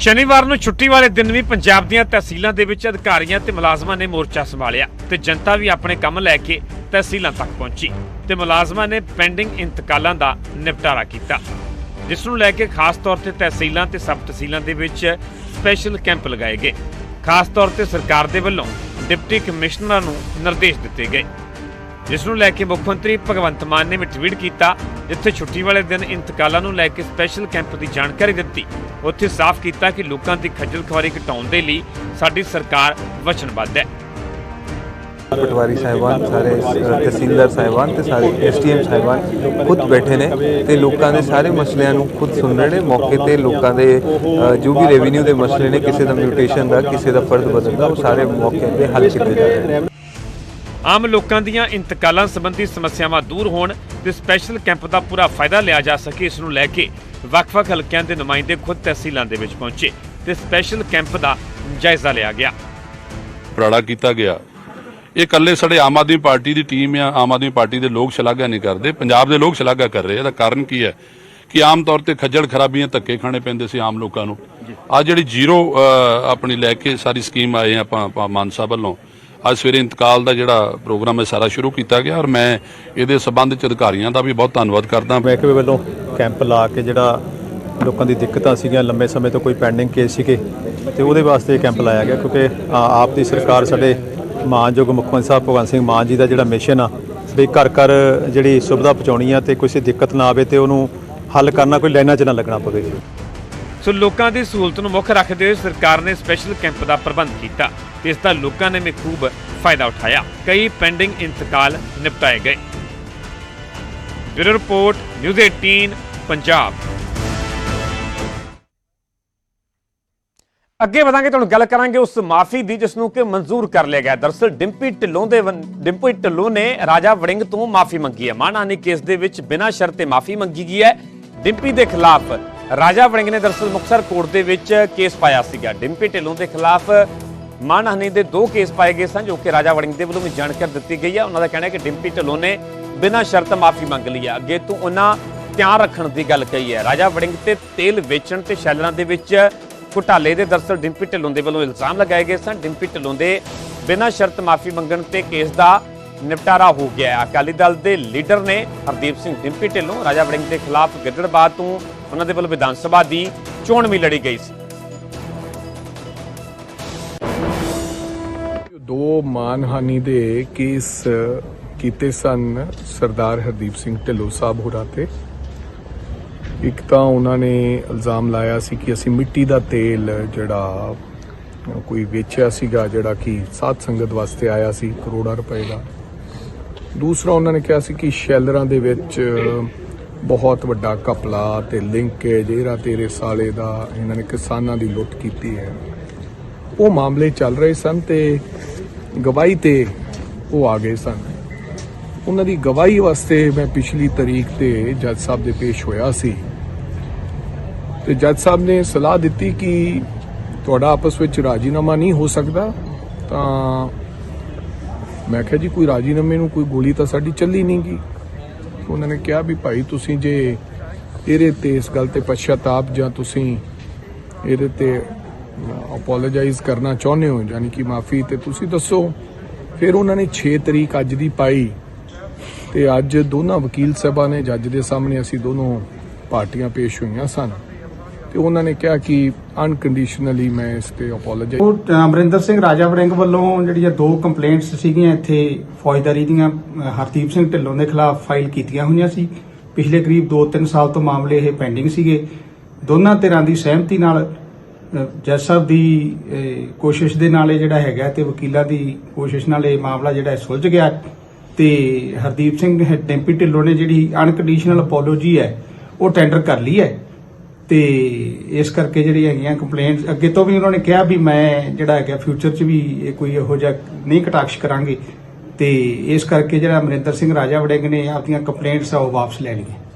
ਸ਼ਨੀਵਾਰ ਨੂੰ ਛੁੱਟੀ ਵਾਲੇ ਦਿਨ ਵੀ ਪੰਜਾਬ ਦੀਆਂ ਤਹਿਸੀਲਾਂ ਦੇ ਵਿੱਚ ਅਧਿਕਾਰੀਆਂ ਤੇ ਮੁਲਾਜ਼ਮਾਂ ਨੇ ਮੋਰਚਾ ਸੰਭਾਲਿਆ ਤੇ ਜਨਤਾ ਵੀ ਆਪਣੇ ਕੰਮ ਲੈ ਕੇ ਤਹਿਸੀਲਾਂ ਤੱਕ ਪਹੁੰਚੀ ਤੇ ਮੁਲਾਜ਼ਮਾਂ ਨੇ ਪੈਂਡਿੰਗ ਇੰਤਕਾਲਾਂ ਦਾ ਨਿਪਟਾਰਾ ਕੀਤਾ, ਜਿਸ ਨੂੰ ਲੈ ਕੇ ਖਾਸ ਤੌਰ ਤੇ ਤਹਿਸੀਲਾਂ ਤੇ ਸਬ ਤਹਿਸੀਲਾਂ ਦੇ ਵਿੱਚ ਸਪੈਸ਼ਲ ਕੈਂਪ ਲਗਾਏ ਗਏ। ਖਾਸ ਤੌਰ ਤੇ ਸਰਕਾਰ ਦੇ ਵੱਲੋਂ ਡਿਪਟੀ ਕਮਿਸ਼ਨਰਾਂ ਨੂੰ ਨਿਰਦੇਸ਼ ਦਿੱਤੇ ਗਏ। ਜਿਸ ਨੂੰ ਲੈ ਕੇ ਮੁੱਖ ਮੰਤਰੀ ਭਗਵੰਤ ਮਾਨ ਨੇ ਵੀ ਟਵੀਟ ਕੀਤਾ ਜਿੱਥੇ ਛੁੱਟੀ ਵਾਲੇ ਦਿਨ ਇੰਤਕਾਲਾਂ ਨੂੰ ਲੈ ਕੇ ਸਪੈਸ਼ਲ ਕੈਂਪ ਦੀ ਜਾਣਕਾਰੀ ਦਿੱਤੀ। ਉੱਥੇ ਸਾਫ਼ ਕੀਤਾ ਕਿ ਲੋਕਾਂ ਦੀ ਖੱਜਲ ਖੁਆਰੀ ਘਟਾਉਣ ਦੇ ਲਈ ਸਾਡੀ ਸਰਕਾਰ ਵਚਨਬੱਧ ਹੈ। ਪਟਵਾਰੀ ਸਾਹਿਬਾਨ ਸਾਰੇ ਅ, ਤਹਿਸੀਲਦਾਰ ਸਾਹਿਬਾਨ ਤੇ ਸਾਰੇ ਐਸਟੀਐਮ ਸਾਹਿਬਾਨ ਖੁਦ ਬੈਠੇ ਨੇ ਤੇ ਲੋਕਾਂ ਦੇ ਸਾਰੇ ਮਸਲਿਆਂ ਨੂੰ ਖੁਦ ਸੁਣ ਰਹੇ ਨੇ। ਮੌਕੇ ਤੇ ਲੋਕਾਂ ਦੇ ਜੋ ਵੀ ਰੈਵਨਿਊ ਦੇ ਮਸਲੇ ਨੇ ਕਿਸੇ ਦਾ ਮਿਊਟੇਸ਼ਨ ਦਾ ਕਿਸੇ ਦਾ ਫਰਜ਼ ਬਦਲ ਦਾ ਉਹ ਸਾਰੇ ਮੌਕੇ ਤੇ ਹੱਲ ਕੀਤੇ ਜਾ ਰਹੇ ਨੇ। ਆਮ ਲੋਕਾਂ ਦੀਆਂ ਇੰਤਕਾਲਾਂ ਸੰਬੰਧੀ ਸਮੱਸਿਆਵਾਂ ਦੂਰ ਹੋਣ ਤੇ ਸਪੈਸ਼ਲ ਕੈਂਪ ਦਾ ਪੂਰਾ ਫਾਇਦਾ ਲਿਆ ਜਾ ਸਕੇ ਇਸ ਨੂੰ ਲੈ ਕੇ ਵੱਖ-ਵੱਖ ਹਲਕਿਆਂ ਦੇ ਨੁਮਾਇੰਦੇ ਖੁਦ ਤਹਿਸੀਲਾਂ ਦੇ ਵਿੱਚ ਪਹੁੰਚੇ ਤੇ ਸਪੈਸ਼ਲ ਕੈਂਪ ਦਾ ਜਾਇਜ਼ਾ ਲਿਆ ਗਿਆ। ਉਪਰਾਲਾ ਕੀਤਾ ਗਿਆ। ਇਹ ਇਕੱਲੇ ਸਾਡੇ ਆਮ ਆਦਮੀ ਪਾਰਟੀ ਦੀ ਟੀਮ ਆ ਆਮ ਆਦਮੀ ਪਾਰਟੀ ਦੇ ਲੋਕ ਸ਼ਲਾਘਾ ਨਹੀਂ ਕਰਦੇ ਪੰਜਾਬ ਦੇ ਲੋਕ ਸ਼ਲਾਘਾ ਕਰ ਰਹੇ ਇਹਦਾ ਕਾਰਨ ਕੀ ਹੈ? ਕਿ ਆਮ ਤੌਰ ਤੇ ਖੱਜਲ ਖਰਾਬੀਆਂ ਧੱਕੇ ਖਾਣੇ ਪੈਂਦੇ ਸੀ ਆਮ ਲੋਕਾਂ ਨੂੰ। ਆ ਜਿਹੜੀ ਜ਼ੀਰੋ ਆਪਣੀ ਲੈ ਕੇ ਸਾਰੀ ਸਕੀਮ ਆਏ ਆ ਆਪਾਂ ਆਪਾਂ ਮਾਨ ਸਾਹਿਬ ਵੱਲੋਂ ਅੱਜ ਸਵੇਰੇ ਇੰਤਕਾਲ ਦਾ ਜਿਹੜਾ ਪ੍ਰੋਗਰਾਮ ਹੈ ਸਾਰਾ ਸ਼ੁਰੂ ਕੀਤਾ ਗਿਆ ਔਰ ਮੈਂ ਇਹਦੇ ਸਬੰਧ ਚ ਅਧਿਕਾਰੀਆਂ ਦਾ ਵੀ ਬਹੁਤ ਧੰਨਵਾਦ ਕਰਦਾ ਮਹਿਕਮੇ ਵੱਲੋਂ ਕੈਂਪ ਲਾ ਕੇ ਜਿਹੜਾ ਲੋਕਾਂ ਦੀ ਦਿੱਕਤਾਂ ਸੀਗੀਆਂ ਲੰਬੇ ਸਮੇਂ ਤੋਂ ਕੋਈ ਪੈਂਡਿੰਗ ਕੇਸ ਸੀਗੇ ਤੇ ਉਹਦੇ ਵਾਸਤੇ ਇਹ ਕੈਂਪ ਲਾਇਆ ਗਿਆ ਕਿਉਂਕਿ ਆ, ਆਪ ਦੀ ਸਰਕਾਰ ਸਾਡੇ ਮਾਨਯੋਗ ਮੁੱਖ ਮੰਤਰੀ ਸਾਹਿਬ ਭਗਵੰਤ ਸਿੰਘ ਮਾਨ ਜੀ ਦਾ ਜਿਹੜਾ ਮਿਸ਼ਨ ਆ ਵੀ ਘਰ ਘਰ ਜਿਹੜੀ ਸੁਵਿਧਾ ਪਹੁੰਚਾਉਣੀ ਆ ਤੇ ਕਿਸੇ ਦਿੱਕਤ ਨਾ ਆਵੇ ਤੇ ਉਹਨੂੰ ਹੱਲ ਕਰਨਾ ਕੋਈ ਲਾਈਨਾਂ 'ਚ ਨਾ ਲੱਗਣਾ ਪਵੇ। ਸੋ ਲੋਕਾਂ ਦੀ ਸਹੂਲਤ ਨੂੰ ਮੁੱਖ ਰੱਖਦੇ ਹੋਏ ਸਰਕਾਰ ਨੇ ਸਪੈਸ਼ਲ ਕੈਂਪ ਦਾ ਪ੍ਰਬੰਧ ਕੀਤਾ। ਇਸ ਦਾ ਲੋਕਾਂ ਨੇ ਵੀ ਖੂਬ ਫਾਇਦਾ ਉਠਾਇਆ। ਕਈ ਪੈਂਡਿੰਗ ਇੰਤਕਾਲ ਨਿਪਟਾਏ ਗਏ। Bureau report, news 18 Punjab. ਅੱਗੇ ਵਧਾਂਗੇ, ਤੁਹਾਨੂੰ ਗੱਲ ਕਰਾਂਗੇ ਉਸ ਮਾਫੀ ਦੀ ਜਿਸ ਨੂੰ ਕਿ ਮਨਜ਼ੂਰ ਕਰ ਲਿਆ ਗਿਆ। ਦਰਸਲ ਡਿੰਪੀ ਢਿੱਲੋਂ ਦੇ ਵਨ- ਡਿੰਪੀ ਢਿੱਲੋਂ ਨੇ ਰਾਜਾ ਵੜਿੰਗ ਤੋਂ ਮਾਫੀ ਮੰਗੀ ਹੈ। ਮਾਣਹਾਨੀ ਕੇਸ ਦੇ ਵਿੱਚ ਬਿਨਾਂ ਸ਼ਰਤ ਤੇ ਮਾਫੀ ਮੰਗੀ ਗਈ ਹੈ। ਡਿੰਪੀ ਦੇ ਖਿਲਾਫ ਰਾਜਾ ਵੜਿੰਗ ਨੇ ਦਰਸਲ ਮੁਕਤਸਰ ਕੋਰਟ ਦੇ ਵਿੱਚ ਕੇਸ ਪਾਇਆ ਸੀਗਾ। ਡਿੰਪੀ ਢਿੱਲੋਂ ਦੇ ਖਿਲਾਫ ਮਾਨਹਾਨੀ ਦੇ ਦੋ ਕੇਸ ਪਾਏ ਗਏ ਸਨ ਜੋ ਕਿ ਰਾਜਾ ਵੜਿੰਗ ਦੇ ਵੱਲੋਂ ਵੀ ਜਾਣਕਾਰੀ ਦਿੱਤੀ ਗਈ ਹੈ। ਉਹਨਾਂ ਦਾ ਕਹਿਣਾ ਹੈ ਕਿ ਡਿੰਪੀ ਢਿੱਲੋਂ ਨੇ ਬਿਨਾਂ ਸ਼ਰਤ ਮਾਫੀ ਮੰਗ ਲਈ ਹੈ। ਅੱਗੇ ਤੋਂ ਉਹਨਾਂ ਧਿਆਨ ਰੱਖਣ ਦੀ ਗੱਲ ਕਹੀ ਹੈ। ਰਾਜਾ ਵੜਿੰਗ ਤੇ ਤੇਲ ਵੇਚਣ ਤੇ ਸ਼ੈਲਰਾਂ ਦੇ ਵਿੱਚ ਘੁਟਾਲੇ ਦੇ ਦਰਸਲ ਡਿੰਪੀ ਢਿੱਲੋਂ ਦੇ ਵੱਲੋਂ ਇਲਜ਼ਾਮ ਲਗਾਏ ਗਏ ਸਨ। ਡਿੰਪੀ ਢਿੱਲੋਂ ਦੇ ਬਿਨਾਂ ਸ਼ਰਤ ਮਾਫੀ ਮੰਗਣ ਤੇ ਕੇਸ ਦਾ ਨਿਪਟਾਰਾ ਹੋ ਗਿਆ ਹੈ। ਅਕਾਲੀ ਦਲ ਦੇ ਲੀਡਰ ਨੇ ਹਰਦੀਪ ਸਿੰਘ ਡਿੰਪੀ ਢਿੱਲੋਂ ਰਾਜਾ ਵੜਿੰਗ ਦੇ ਖਿਲਾਫ ਗਿੱਦੜਬਾਦ ਤੋਂ ਉਹਨਾਂ ਦੇ ਵੱਲੋਂ ਵਿਧਾਨ ਸਭਾ ਦੀ ਚੋਣ ਵੀ ਲੜੀ ਗਈ ਸੀ। ਦੋ ਮਾਨਹਾਨੀ ਦੇ ਕੇਸ, ਕੀਤੇ ਸਨ ਸਰਦਾਰ ਹਰਦੀਪ ਸਿੰਘ ਢਿੱਲੋਂ ਸਾਹਿਬ ਹੋਰਾਂ ਤੇ। ਇੱਕ ਤਾਂ ਉਹਨਾਂ ਨੇ ਇਲਜ਼ਾਮ ਲਾਇਆ ਸੀ ਕਿ ਅਸੀਂ ਮਿੱਟੀ ਦਾ ਤੇਲ ਜਿਹੜਾ ਕੋਈ ਵੇਚਿਆ ਸੀਗਾ, ਜਿਹੜਾ ਕਿ ਸਾਧ ਸੰਗਤ ਵਾਸਤੇ ਆਇਆ ਸੀ ਕਰੋੜਾਂ ਰੁਪਏ ਦਾ। ਦੂਸਰਾ ਉਹਨਾਂ ਨੇ ਕਿਹਾ ਸੀ ਕਿ ਸ਼ੈਲਰਾਂ ਦੇ ਵਿੱਚ ਬਹੁਤ ਵੱਡਾ ਕਪਲਾ ਤੇ ਲਿੰਕੇਜ, ਇਹਰਾ ਤੇਰੇ ਸਾਲੇ ਦਾ ਇਹਨਾਂ ਨੇ ਕਿਸਾਨਾਂ ਦੀ ਲੁੱਟ ਕੀਤੀ ਹੈ। ਉਹ ਮਾਮਲੇ ਚੱਲ ਰਹੇ ਸਨ ਤੇ ਗਵਾਹੀ ਤੇ ਉਹ ਆ ਗਏ ਸਨ। ਉਹਨਾਂ ਦੀ ਗਵਾਹੀ ਵਾਸਤੇ ਮੈਂ ਪਿਛਲੀ ਤਰੀਕ ਤੇ ਜੱਜ ਸਾਹਿਬ ਦੇ ਪੇਸ਼ ਹੋਇਆ ਸੀ। ਤੇ ਜੱਜ ਸਾਹਿਬ ਨੇ ਸਲਾਹ ਦਿੱਤੀ ਕਿ ਤੁਹਾਡਾ ਆਪਸ ਵਿੱਚ ਰਾਜੀਨਾਮਾ ਨਹੀਂ ਹੋ ਸਕਦਾ, ਤਾਂ ਮੈਂ ਕਿਹਾ ਜੀ ਕੋਈ ਰਾਜੀਨਾਮੇ ਨੂੰ ਕੋਈ ਗੋਲੀ ਤਾਂ ਸਾਡੀ ਚੱਲੀ ਨਹੀਂ ਗਈ। ਉਹਨਾਂ ਨੇ ਕਿਹਾ ਵੀ ਭਾਈ ਤੁਸੀਂ ਜੇ ਇਹਦੇ ਤੇ ਇਸ ਗੱਲ ਤੇ ਪਛਤਾਪ ਜਾਂ ਤੁਸੀਂ ਇਹਦੇ ਤੇ ਅਪੋਲੋਜਾਈਜ਼ ਕਰਨਾ ਚਾਹੁੰਦੇ ਹੋ, ਯਾਨੀ ਕਿ ਮਾਫੀ, ਤੇ ਤੁਸੀਂ ਦੱਸੋ, ਫਿਰ ਉਹਨਾਂ ਨੇ 6 ਤਰੀਕ ਅੱਜ ਦੀ ਪਾਈ, ਤੇ ਅੱਜ ਦੋਨਾਂ ਵਕੀਲ ਸਾਹਿਬਾਂ ਨੇ, ਜੱਜ ਦੇ ਸਾਹਮਣੇ ਅਸੀਂ ਦੋਨੋਂ ਪਾਰਟੀਆਂ ਪੇਸ਼ ਹੋਈਆਂ ਸਨ, ਤੇ ਉਹਨਾਂ ਨੇ ਕਿਹਾ ਕਿ ਅਨਕੰਡੀਸ਼ਨਲੀ ਮੈਂ ਇਸ ਤੇ ਅਪੋਲੋਜਾਈਜ਼ ਉਹ ਅਮਰਿੰਦਰ ਸਿੰਘ ਰਾਜਾ ਵੜਿੰਗ ਵੱਲੋਂ ਜਿਹੜੀਆਂ ਦੋ ਕੰਪਲੇਂਟਸ ਸੀਗੀਆਂ, ਇੱਥੇ ਫੌਜਦਾਰੀ ਦੀਆਂ ਹਰਦੀਪ ਸਿੰਘ ਢਿੱਲੋਂ ਦੇ ਖਿਲਾਫ ਫਾਈਲ ਕੀਤੀਆਂ ਹੋਈਆਂ ਸੀ। ਪਿਛਲੇ ਕਰੀਬ 2-3 ਸਾਲ ਤੋਂ ਮਾਮਲੇ ਇਹ ਪੈਂਡਿੰਗ ਸੀਗੇ। ਦੋਨਾਂ ਧਿਰਾਂ ਦੀ ਸਹਿਮਤੀ ਨਾਲ ਜੱਜ ਸਾਹਿਬ ਦੀ ਕੋਸ਼ਿਸ਼ ਦੇ ਨਾਲ ਇਹ ਜਿਹੜਾ ਹੈਗਾ ਤੇ ਵਕੀਲਾਂ ਦੀ ਕੋਸ਼ਿਸ਼ ਨਾਲ ਇਹ ਮਾਮਲਾ ਜਿਹੜਾ ਸੁਲਝ ਗਿਆ ਤੇ ਹਰਦੀਪ ਸਿੰਘ ਹੈ- ਡੈਂਪੀ ਢਿੱਲੋਂ ਨੇ ਜਿਹੜੀ ਅਨਕੰਡੀਸ਼ਨਲ ਅਪੋਲੋਜੀ ਹੈ, ਉਹ ਟੈਂਡਰ ਕਰ ਲਈ ਹੈ। ਤੇ ਇਸ ਕਰਕੇ ਜਿਹੜੀ ਹੈਗੀਆਂ ਕੰਪਲੇਂਟਸ ਅੱਗੇ ਤੋਂ ਵੀ ਉਹਨਾਂ ਨੇ ਕਿਹਾ ਵੀ ਮੈਂ ਜਿਹੜਾ ਹੈਗਾ ਫਿਊਚਰ 'ਚ ਵੀ ਇਹ ਕੋਈ ਇਹੋ ਜਿਹਾ ਨਹੀਂ ਕਟਾਕਸ਼ ਕਰਾਂਗੇ। ਤੇ ਇਸ ਕਰਕੇ ਜਿਹੜਾ ਅਮਰਿੰਦਰ ਸਿੰਘ ਰਾਜਾ ਵੜਿੰਗ ਨੇ ਆਪਣੀਆਂ ਕੰਪਲੇਂਟਸ ਆ, ਉਹ ਵਾਪਸ ਲੈ ਲਈਆਂ।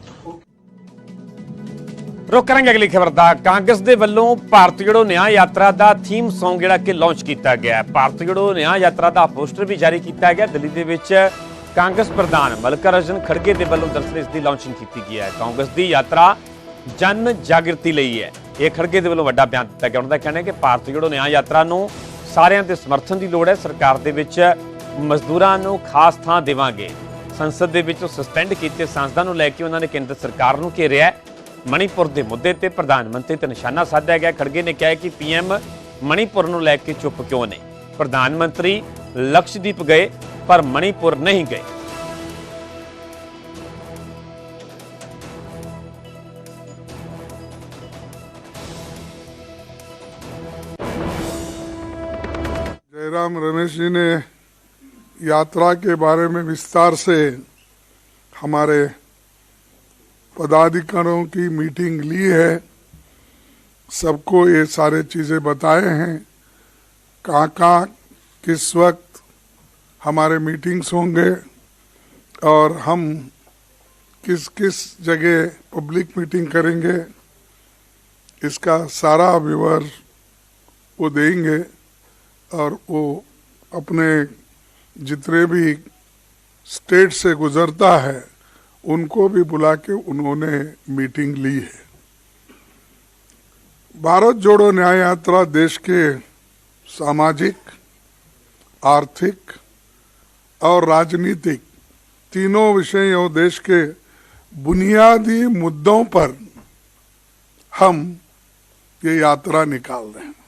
ਰੁਕ ਕਰਾਂਗੇ ਅਗਲੀ ਖਬਰ ਦਾ। ਕਾਂਗਰਸ ਦੇ ਵੱਲੋਂ ਭਾਰਤ ਜੋੜੋ ਨਿਆਂ ਯਾਤਰਾ ਦਾ ਥੀਮ Song ਜਿਹੜਾ ਕਿ ਲਾਂਚ ਕੀਤਾ ਗਿਆ ਹੈ। ਭਾਰਤ ਜੋੜੋ ਨਿਆਂ ਯਾਤਰਾ ਦਾ ਪੋਸਟਰ ਵੀ ਜਾਰੀ ਕੀਤਾ ਗਿਆ। ਦਿੱਲੀ ਦੇ ਵਿੱਚ ਕਾਂਗਰਸ ਪ੍ਰਧਾਨ ਮਲਕਰਜਨ ਖੜਗੇ ਦੇ ਵੱਲੋਂ ਦਰਅਸਲ ਇਸ ਦੀ ਲਾਂਚਿੰਗ ਕੀਤੀ ਗਈ ਹੈ। ਕਾਂਗਰਸ ਦੀ ਯਾਤਰਾ ਜਨ ਜਾਗਰਤੀ ਲਈ ਹੈ। ਇਹ ਖੜਗੇ ਦੇ ਵੱਲੋਂ ਵੱਡਾ ਬਿਆਨ ਦਿੱਤਾ ਗਿਆ। ਉਹਨਾਂ ਦਾ ਕਹਿਣਾ ਹੈ ਕਿ ਭਾਰਤ ਜੋੜੋ ਨਿਆਂ ਯਾਤਰਾ ਨੂੰ ਸਾਰਿਆਂ ਦੇ ਸਮਰਥਨ ਦੀ ਲੋੜ ਹੈ। ਸਰਕਾਰ ਦੇ ਵਿੱਚ ਮਜ਼ਦੂਰਾਂ ਨੂੰ ਖਾਸ ਥਾਂ ਦੇਵਾਂਗੇ। ਸੰਸਦ ਦੇ ਵਿੱਚ ਸਸਪੈਂਡ ਕੀਤੇ। ਸੰਸਦਾਂ ਨੂੰ ਲੈ ਕੇ ਉਹਨਾਂ ਨੇ ਕੇਂਦਰ ਸਰਕਾਰ ਨੂੰ ਘੇਰਿਆ ਹੈ। ਮਣੀਪੁਰ ਦੇ ਮੁੱਦੇ ਤੇ ਪ੍ਰਧਾਨ ਮੰਤਰੀ ਤੇ ਨਿਸ਼ਾਨਾ ਸਾਧਿਆ ਗਿਆ ਖੜਗੇ ਨੇ ਕਿਹਾ ਹੈ ਕਿ ਪੀਐਮ ਮਣੀਪੁਰ ਨੂੰ ਲੈ ਕੇ ਚੁੱਪ ਕਿਉਂ ਨੇ ਪ੍ਰਧਾਨ ਮੰਤਰੀ ਲਕਸ਼ਦੀਪ ਗਏ ਪਰ ਮਣੀਪੁਰ ਨਹੀਂ ਗਏ जयराम रमेश जी ने यात्रा के बारे में विस्तार से हमारे पदाधिकारियों की मीटिंग ली है, सबको ये सारे चीज़ें बताए हैं। कहाँ कहाँ किस वक्त हमारे मीटिंग्स होंगे और हम किस किस जगह पब्लिक मीटिंग करेंगे, इसका सारा विवर वो देंगे और वो अपने जितने भी स्टेट से गुजरता है उनको भी बुला के उन्होंने मीटिंग ली है। भारत जोड़ो न्याय यात्रा देश के सामाजिक, आर्थिक और राजनीतिक तीनों विषयों देश के बुनियादी मुद्दों पर हम ये यात्रा निकाल रहे हैं।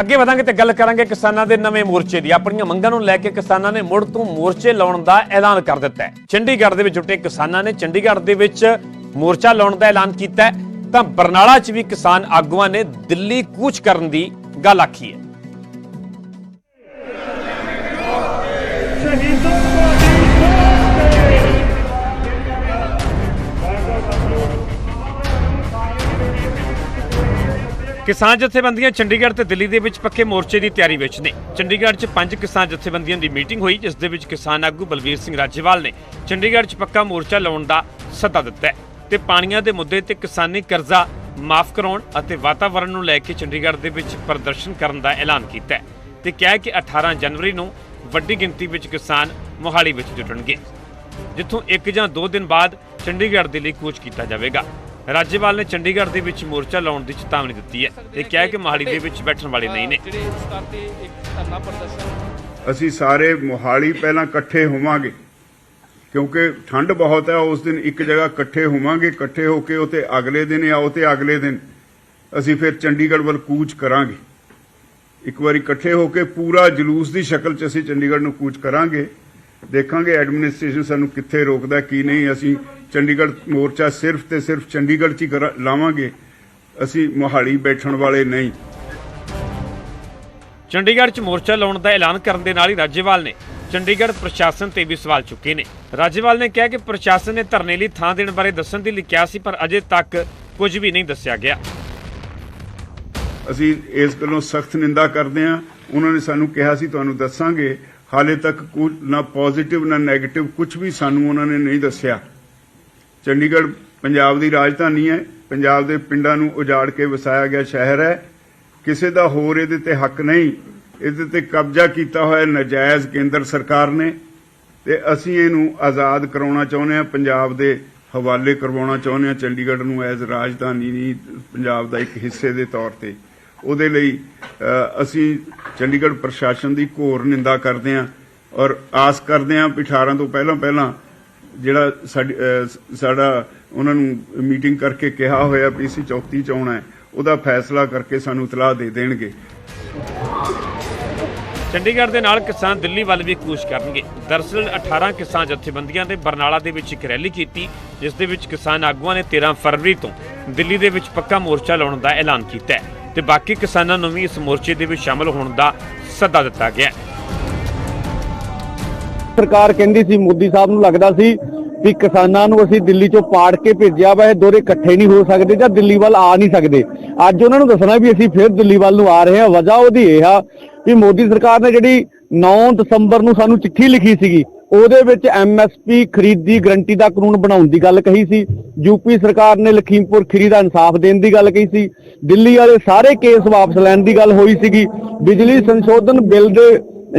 ਅੱਗੇ ਵਧਾਂਗੇ ਤੇ ਗੱਲ ਕਰਾਂਗੇ ਕਿਸਾਨਾਂ ਦੇ ਨਵੇਂ ਮੋਰਚੇ ਦੀ। ਆਪਣੀਆਂ ਮੰਗਾਂ ਨੂੰ ਲੈ ਕੇ ਕਿਸਾਨਾਂ ਨੇ ਮੁੜ ਤੋਂ ਮੋਰਚੇ ਲਾਉਣ ਦਾ ਐਲਾਨ ਕਰ ਦਿੱਤਾ ਹੈ। ਚੰਡੀਗੜ੍ਹ ਦੇ ਵਿੱਚ ਜੁਟੇ ਕਿਸਾਨਾਂ ਨੇ ਚੰਡੀਗੜ੍ਹ ਦੇ ਵਿੱਚ ਮੋਰਚਾ ਲਾਉਣ ਦਾ ਐਲਾਨ ਕੀਤਾ ਹੈ। ਤਾਂ ਬਰਨਾਲਾ 'ਚ ਵੀ ਕਿਸਾਨ ਆਗੂਆਂ ਨੇ ਦਿੱਲੀ ਕੂਚ ਕਰਨ ਦੀ ਗੱਲ ਆਖੀ ਹੈ। ਕਿਸਾਨ ਜਥੇਬੰਦੀਆਂ ਚੰਡੀਗੜ੍ਹ ਤੇ ਦਿੱਲੀ ਦੇ ਵਿੱਚ ਪੱਕੇ ਮੋਰਚੇ ਦੀ ਤਿਆਰੀ ਵਿੱਚ ਨੇ। ਚੰਡੀਗੜ੍ਹ 'ਚ ਪੰਜ ਕਿਸਾਨ ਜਥੇਬੰਦੀਆਂ ਦੀ ਮੀਟਿੰਗ ਹੋਈ, ਜਿਸ ਦੇ ਵਿੱਚ ਕਿਸਾਨ ਆਗੂ ਬਲਵੀਰ ਸਿੰਘ ਰਾਜੇਵਾਲ ਨੇ ਚੰਡੀਗੜ੍ਹ 'ਚ ਪੱਕਾ ਮੋਰਚਾ ਲਾਉਣ ਦਾ ਸੱਦਾ ਦਿੱਤਾ ਹੈ ਤੇ ਪਾਣੀਆਂ ਦੇ ਮੁੱਦੇ ਤੇ ਕਿਸਾਨੀ ਕਰਜ਼ਾ ਮਾਫ ਕਰਾਉਣ ਅਤੇ ਵਾਤਾਵਰਣ ਨੂੰ ਲੈ ਕੇ ਚੰਡੀਗੜ੍ਹ ਦੇ ਵਿੱਚ ਪ੍ਰਦਰਸ਼ਨ ਕਰਨ ਦਾ ਐਲਾਨ ਕੀਤਾ ਹੈ ਤੇ ਕਿਹਾ ਕਿ 18 ਜਨਵਰੀ ਨੂੰ ਵੱਡੀ ਗਿਣਤੀ ਵਿੱਚ ਕਿਸਾਨ ਮੋਹਾਲੀ ਵਿੱਚ ਜੁਟਣਗੇ, ਜਿੱਥੋਂ ਇੱਕ ਜਾਂ ਦੋ ਦਿਨ ਬਾਅਦ ਚੰਡੀਗੜ੍ਹ ਦੇ ਲਈ ਕੂਚ ਕੀਤਾ ਜਾਵੇਗਾ। ਰਾਜੇਵਾਲ ਨੇ ਚੰਡੀਗੜ੍ਹ ਦੇ ਵਿੱਚ ਮੋਰਚਾ ਲਾਉਣ ਦੀ ਚੇਤਾਵਨੀ ਦਿੱਤੀ ਹੈ ਤੇ ਕਿਹਾ ਕਿ ਮੋਹਾਲੀ ਦੇ ਵਿੱਚ ਬੈਠਣ ਵਾਲੇ ਨਹੀਂ ਨੇ ਅਸੀਂ ਸਾਰੇ ਮੋਹਾਲੀ ਪਹਿਲਾਂ ਇਕੱਠੇ ਹੋਵਾਂਗੇ ਕਿਉਂਕਿ ਠੰਡ ਬਹੁਤ ਹੈ ਉਸ ਦਿਨ ਇੱਕ ਜਗ੍ਹਾ ਇਕੱਠੇ ਹੋਵਾਂਗੇ ਇਕੱਠੇ ਹੋ ਕੇ ਉਤੇ ਅਗਲੇ ਦਿਨ ਆਓ ਤੇ ਅਗਲੇ ਦਿਨ ਅਸੀਂ ਫਿਰ ਚੰਡੀਗੜ੍ਹ ਵੱਲ ਕੂਚ ਕਰਾਂਗੇ। ਇੱਕ ਵਾਰੀ ਇਕੱਠੇ ਹੋ ਕੇ ਪੂਰਾ ਜਲੂਸ ਦੀ ਸ਼ਕਲ 'ਚ ਅਸੀਂ ਚੰਡੀਗੜ੍ਹ ਨੂੰ ਕੂਚ ਕਰਾਂਗੇ। ਦੇਖਾਂਗੇ ਐਡਮਿਨਿਸਟ੍ਰੇਸ਼ਨ ਸਾਨੂੰ ਕਿੱਥੇ ਰੋਕਦਾ ਕੀ ਨਹੀਂ। ਅਸੀਂ ਚੰਡੀਗੜ੍ਹ ਮੋਰਚਾ ਸਿਰਫ ਤੇ ਸਿਰਫ ਚੰਡੀਗੜ੍ਹ 'ਚ ਹੀ ਲਾਵਾਂਗੇ। ਅਸੀਂ ਮੋਹਾਲੀ ਬੈਠਣ ਵਾਲੇ ਨਹੀਂ। ਚੰਡੀਗੜ੍ਹ 'ਚ ਮੋਰਚਾ ਲਾਉਣ ਦਾ ਐਲਾਨ ਕਰਨ ਦੇ ਨਾਲ ਹੀ ਰਾਜੇਵਾਲ ਨੇ ਚੰਡੀਗੜ੍ਹ ਪ੍ਰਸ਼ਾਸਨ ਤੇ ਵੀ ਸਵਾਲ ਚੁੱਕੇ ਨੇ। ਰਾਜੇਵਾਲ ਨੇ ਕਿਹਾ ਕਿ ਪ੍ਰਸ਼ਾਸਨ ਨੇ ਧਰਨੇ ਲਈ ਥਾਂ ਦੇਣ ਬਾਰੇ ਦੱਸਣ ਦੀ ਕਿਹਾ ਸੀ ਪਰ ਅਜੇ ਤੱਕ ਕੁਝ ਵੀ ਨਹੀਂ ਦੱਸਿਆ ਗਿਆ। ਅਸੀਂ ਇਸ ਗੱਲੋਂ ਸਖਤ ਨਿੰਦਾ ਕਰਦੇ ਹਾਂ। ਉਹਨਾਂ ਨੇ ਸਾਨੂੰ ਕਿਹਾ ਸੀ ਤੁਹਾਨੂੰ ਦੱਸਾਂਗੇ। ਹਾਲੇ ਤੱਕ ਨਾ ਪੋਜ਼ਿਟਿਵ ਨਾ 네ਗੇਟਿਵ ਕੁਝ ਵੀ ਸਾਨੂੰ ਉਹਨਾਂ ਨੇ ਨਹੀਂ ਦੱਸਿਆ। ਚੰਡੀਗੜ੍ਹ ਪੰਜਾਬ ਦੀ ਰਾਜਧਾਨੀ ਹੈ। ਪੰਜਾਬ ਦੇ ਪਿੰਡਾਂ ਨੂੰ ਉਜਾੜ ਕੇ ਵਸਾਇਆ ਗਿਆ ਸ਼ਹਿਰ ਹੈ। ਕਿਸੇ ਦਾ ਹੋਰ ਇਹਦੇ ਤੇ ਹੱਕ ਨਹੀਂ। ਇਹਦੇ ਤੇ ਕਬਜ਼ਾ ਕੀਤਾ ਹੋਇਆ ਨਜਾਇਜ਼ ਕੇਂਦਰ ਸਰਕਾਰ ਨੇ ਤੇ ਅਸੀਂ ਇਹਨੂੰ ਆਜ਼ਾਦ ਕਰਾਉਣਾ ਚਾਹੁੰਦੇ ਹਾਂ। ਪੰਜਾਬ ਦੇ ਹਵਾਲੇ ਕਰਵਾਉਣਾ ਚਾਹੁੰਦੇ ਹਾਂ। ਚੰਡੀਗੜ੍ਹ ਨੂੰ ਐਜ਼ ਰਾਜਧਾਨੀ ਨਹੀਂ, ਪੰਜਾਬ ਦਾ ਇੱਕ ਹਿੱਸੇ ਦੇ ਤੌਰ ਤੇ। ਉਹਦੇ ਲਈ ਅਸੀਂ ਚੰਡੀਗੜ੍ਹ ਪ੍ਰਸ਼ਾਸਨ ਦੀ ਘੋਰ ਨਿੰਦਾ ਕਰਦੇ ਹਾਂ ਔਰ ਆਸ ਕਰਦੇ ਹਾਂ ਵੀ 18 ਤੋਂ ਪਹਿਲਾਂ ਪਹਿਲਾਂ ਜਿਹੜਾ ਸਾਡੀ ਸਾਡਾ ਉਹਨਾਂ ਨੂੰ ਮੀਟਿੰਗ ਕਰਕੇ ਕਿਹਾ ਹੋਇਆ ਵੀ ਅਸੀਂ 34 ਚ ਆਉਣਾ ਹੈ, ਉਹਦਾ ਫੈਸਲਾ ਕਰਕੇ ਸਾਨੂੰ ਇਤਲਾਹ ਦੇ ਦੇਣਗੇ। ਚੰਡੀਗੜ੍ਹ ਦੇ ਨਾਲ ਕਿਸਾਨ ਦਿੱਲੀ ਵੱਲ ਵੀ ਕੂਚ ਕਰਨਗੇ। ਦਰਅਸਲ 18 ਕਿਸਾਨ ਜਥੇਬੰਦੀਆਂ ਨੇ ਬਰਨਾਲਾ ਦੇ ਵਿੱਚ ਇੱਕ ਰੈਲੀ ਕੀਤੀ, ਜਿਸ ਦੇ ਵਿੱਚ ਕਿਸਾਨ ਆਗੂਆਂ ਨੇ 13 ਫਰਵਰੀ ਤੋਂ ਦਿੱਲੀ ਦੇ ਵਿੱਚ ਪੱਕਾ ਮੋਰਚਾ ਲਾਉਣ ਦਾ ਐਲਾਨ ਕੀਤਾ ਹੈ। ਤੇ ਬਾਕੀ ਕਿਸਾਨਾਂ ਨੂੰ ਵੀ ਇਸ ਮੋਰਚੇ ਦੇ ਵਿੱਚ ਸ਼ਾਮਲ ਹੋਣ ਦਾ ਸੱਦਾ ਦਿੱਤਾ ਗਿਆ ਸਰਕਾਰ ਕਹਿੰਦੀ ਸੀ, ਮੋਦੀ ਸਾਹਿਬ ਨੂੰ ਲੱਗਦਾ ਸੀ ਵੀ ਕਿਸਾਨਾਂ ਨੂੰ ਅਸੀਂ ਦਿੱਲੀ ਚੋਂ ਪਾੜ ਕੇ ਭੇਜਿਆ ਵਾ, ਇਹ ਦੋਰੇ ਇਕੱਠੇ ਨਹੀਂ ਹੋ ਸਕਦੇ ਜਾਂ ਦਿੱਲੀ ਵੱਲ ਆ ਨਹੀਂ ਸਕਦੇ। ਅੱਜ ਉਹਨਾਂ ਨੂੰ ਦੱਸਣਾ ਵੀ ਅਸੀਂ ਫਿਰ ਦਿੱਲੀ ਵੱਲ ਨੂੰ ਆ ਰਹੇ ਹਾਂ। ਵਜ੍ਹਾ ਉਹਦੀ ਇਹ ਆ ਵੀ ਮੋਦੀ ਸਰਕਾਰ ਨੇ ਜਿਹੜੀ 9 ਦਸੰਬਰ ਨੂੰ ਸਾਨੂੰ ਚਿੱਠੀ ਲਿਖੀ ਸੀਗੀ ਉਹਦੇ ਵਿੱਚ ਐਮਐਸਪੀ ਖਰੀਦ ਦੀ ਗਰੰਟੀ ਦਾ ਕਾਨੂੰਨ ਬਣਾਉਣ ਦੀ ਗੱਲ ਕਹੀ ਸੀ। ਯੂਪੀ ਸਰਕਾਰ ਨੇ ਲਖੀਮਪੁਰ ਖੀਰੀ ਦਾ ਇਨਸਾਫ ਦੇਣ ਦੀ ਗੱਲ ਕਹੀ ਸੀ। ਦਿੱਲੀ ਵਾਲੇ ਸਾਰੇ ਕੇਸ ਵਾਪਸ ਲੈਣ ਦੀ ਗੱਲ ਹੋਈ ਸੀਗੀ। ਬਿਜਲੀ ਸੰਸ਼ੋਧਨ ਬਿੱਲ ਦੇ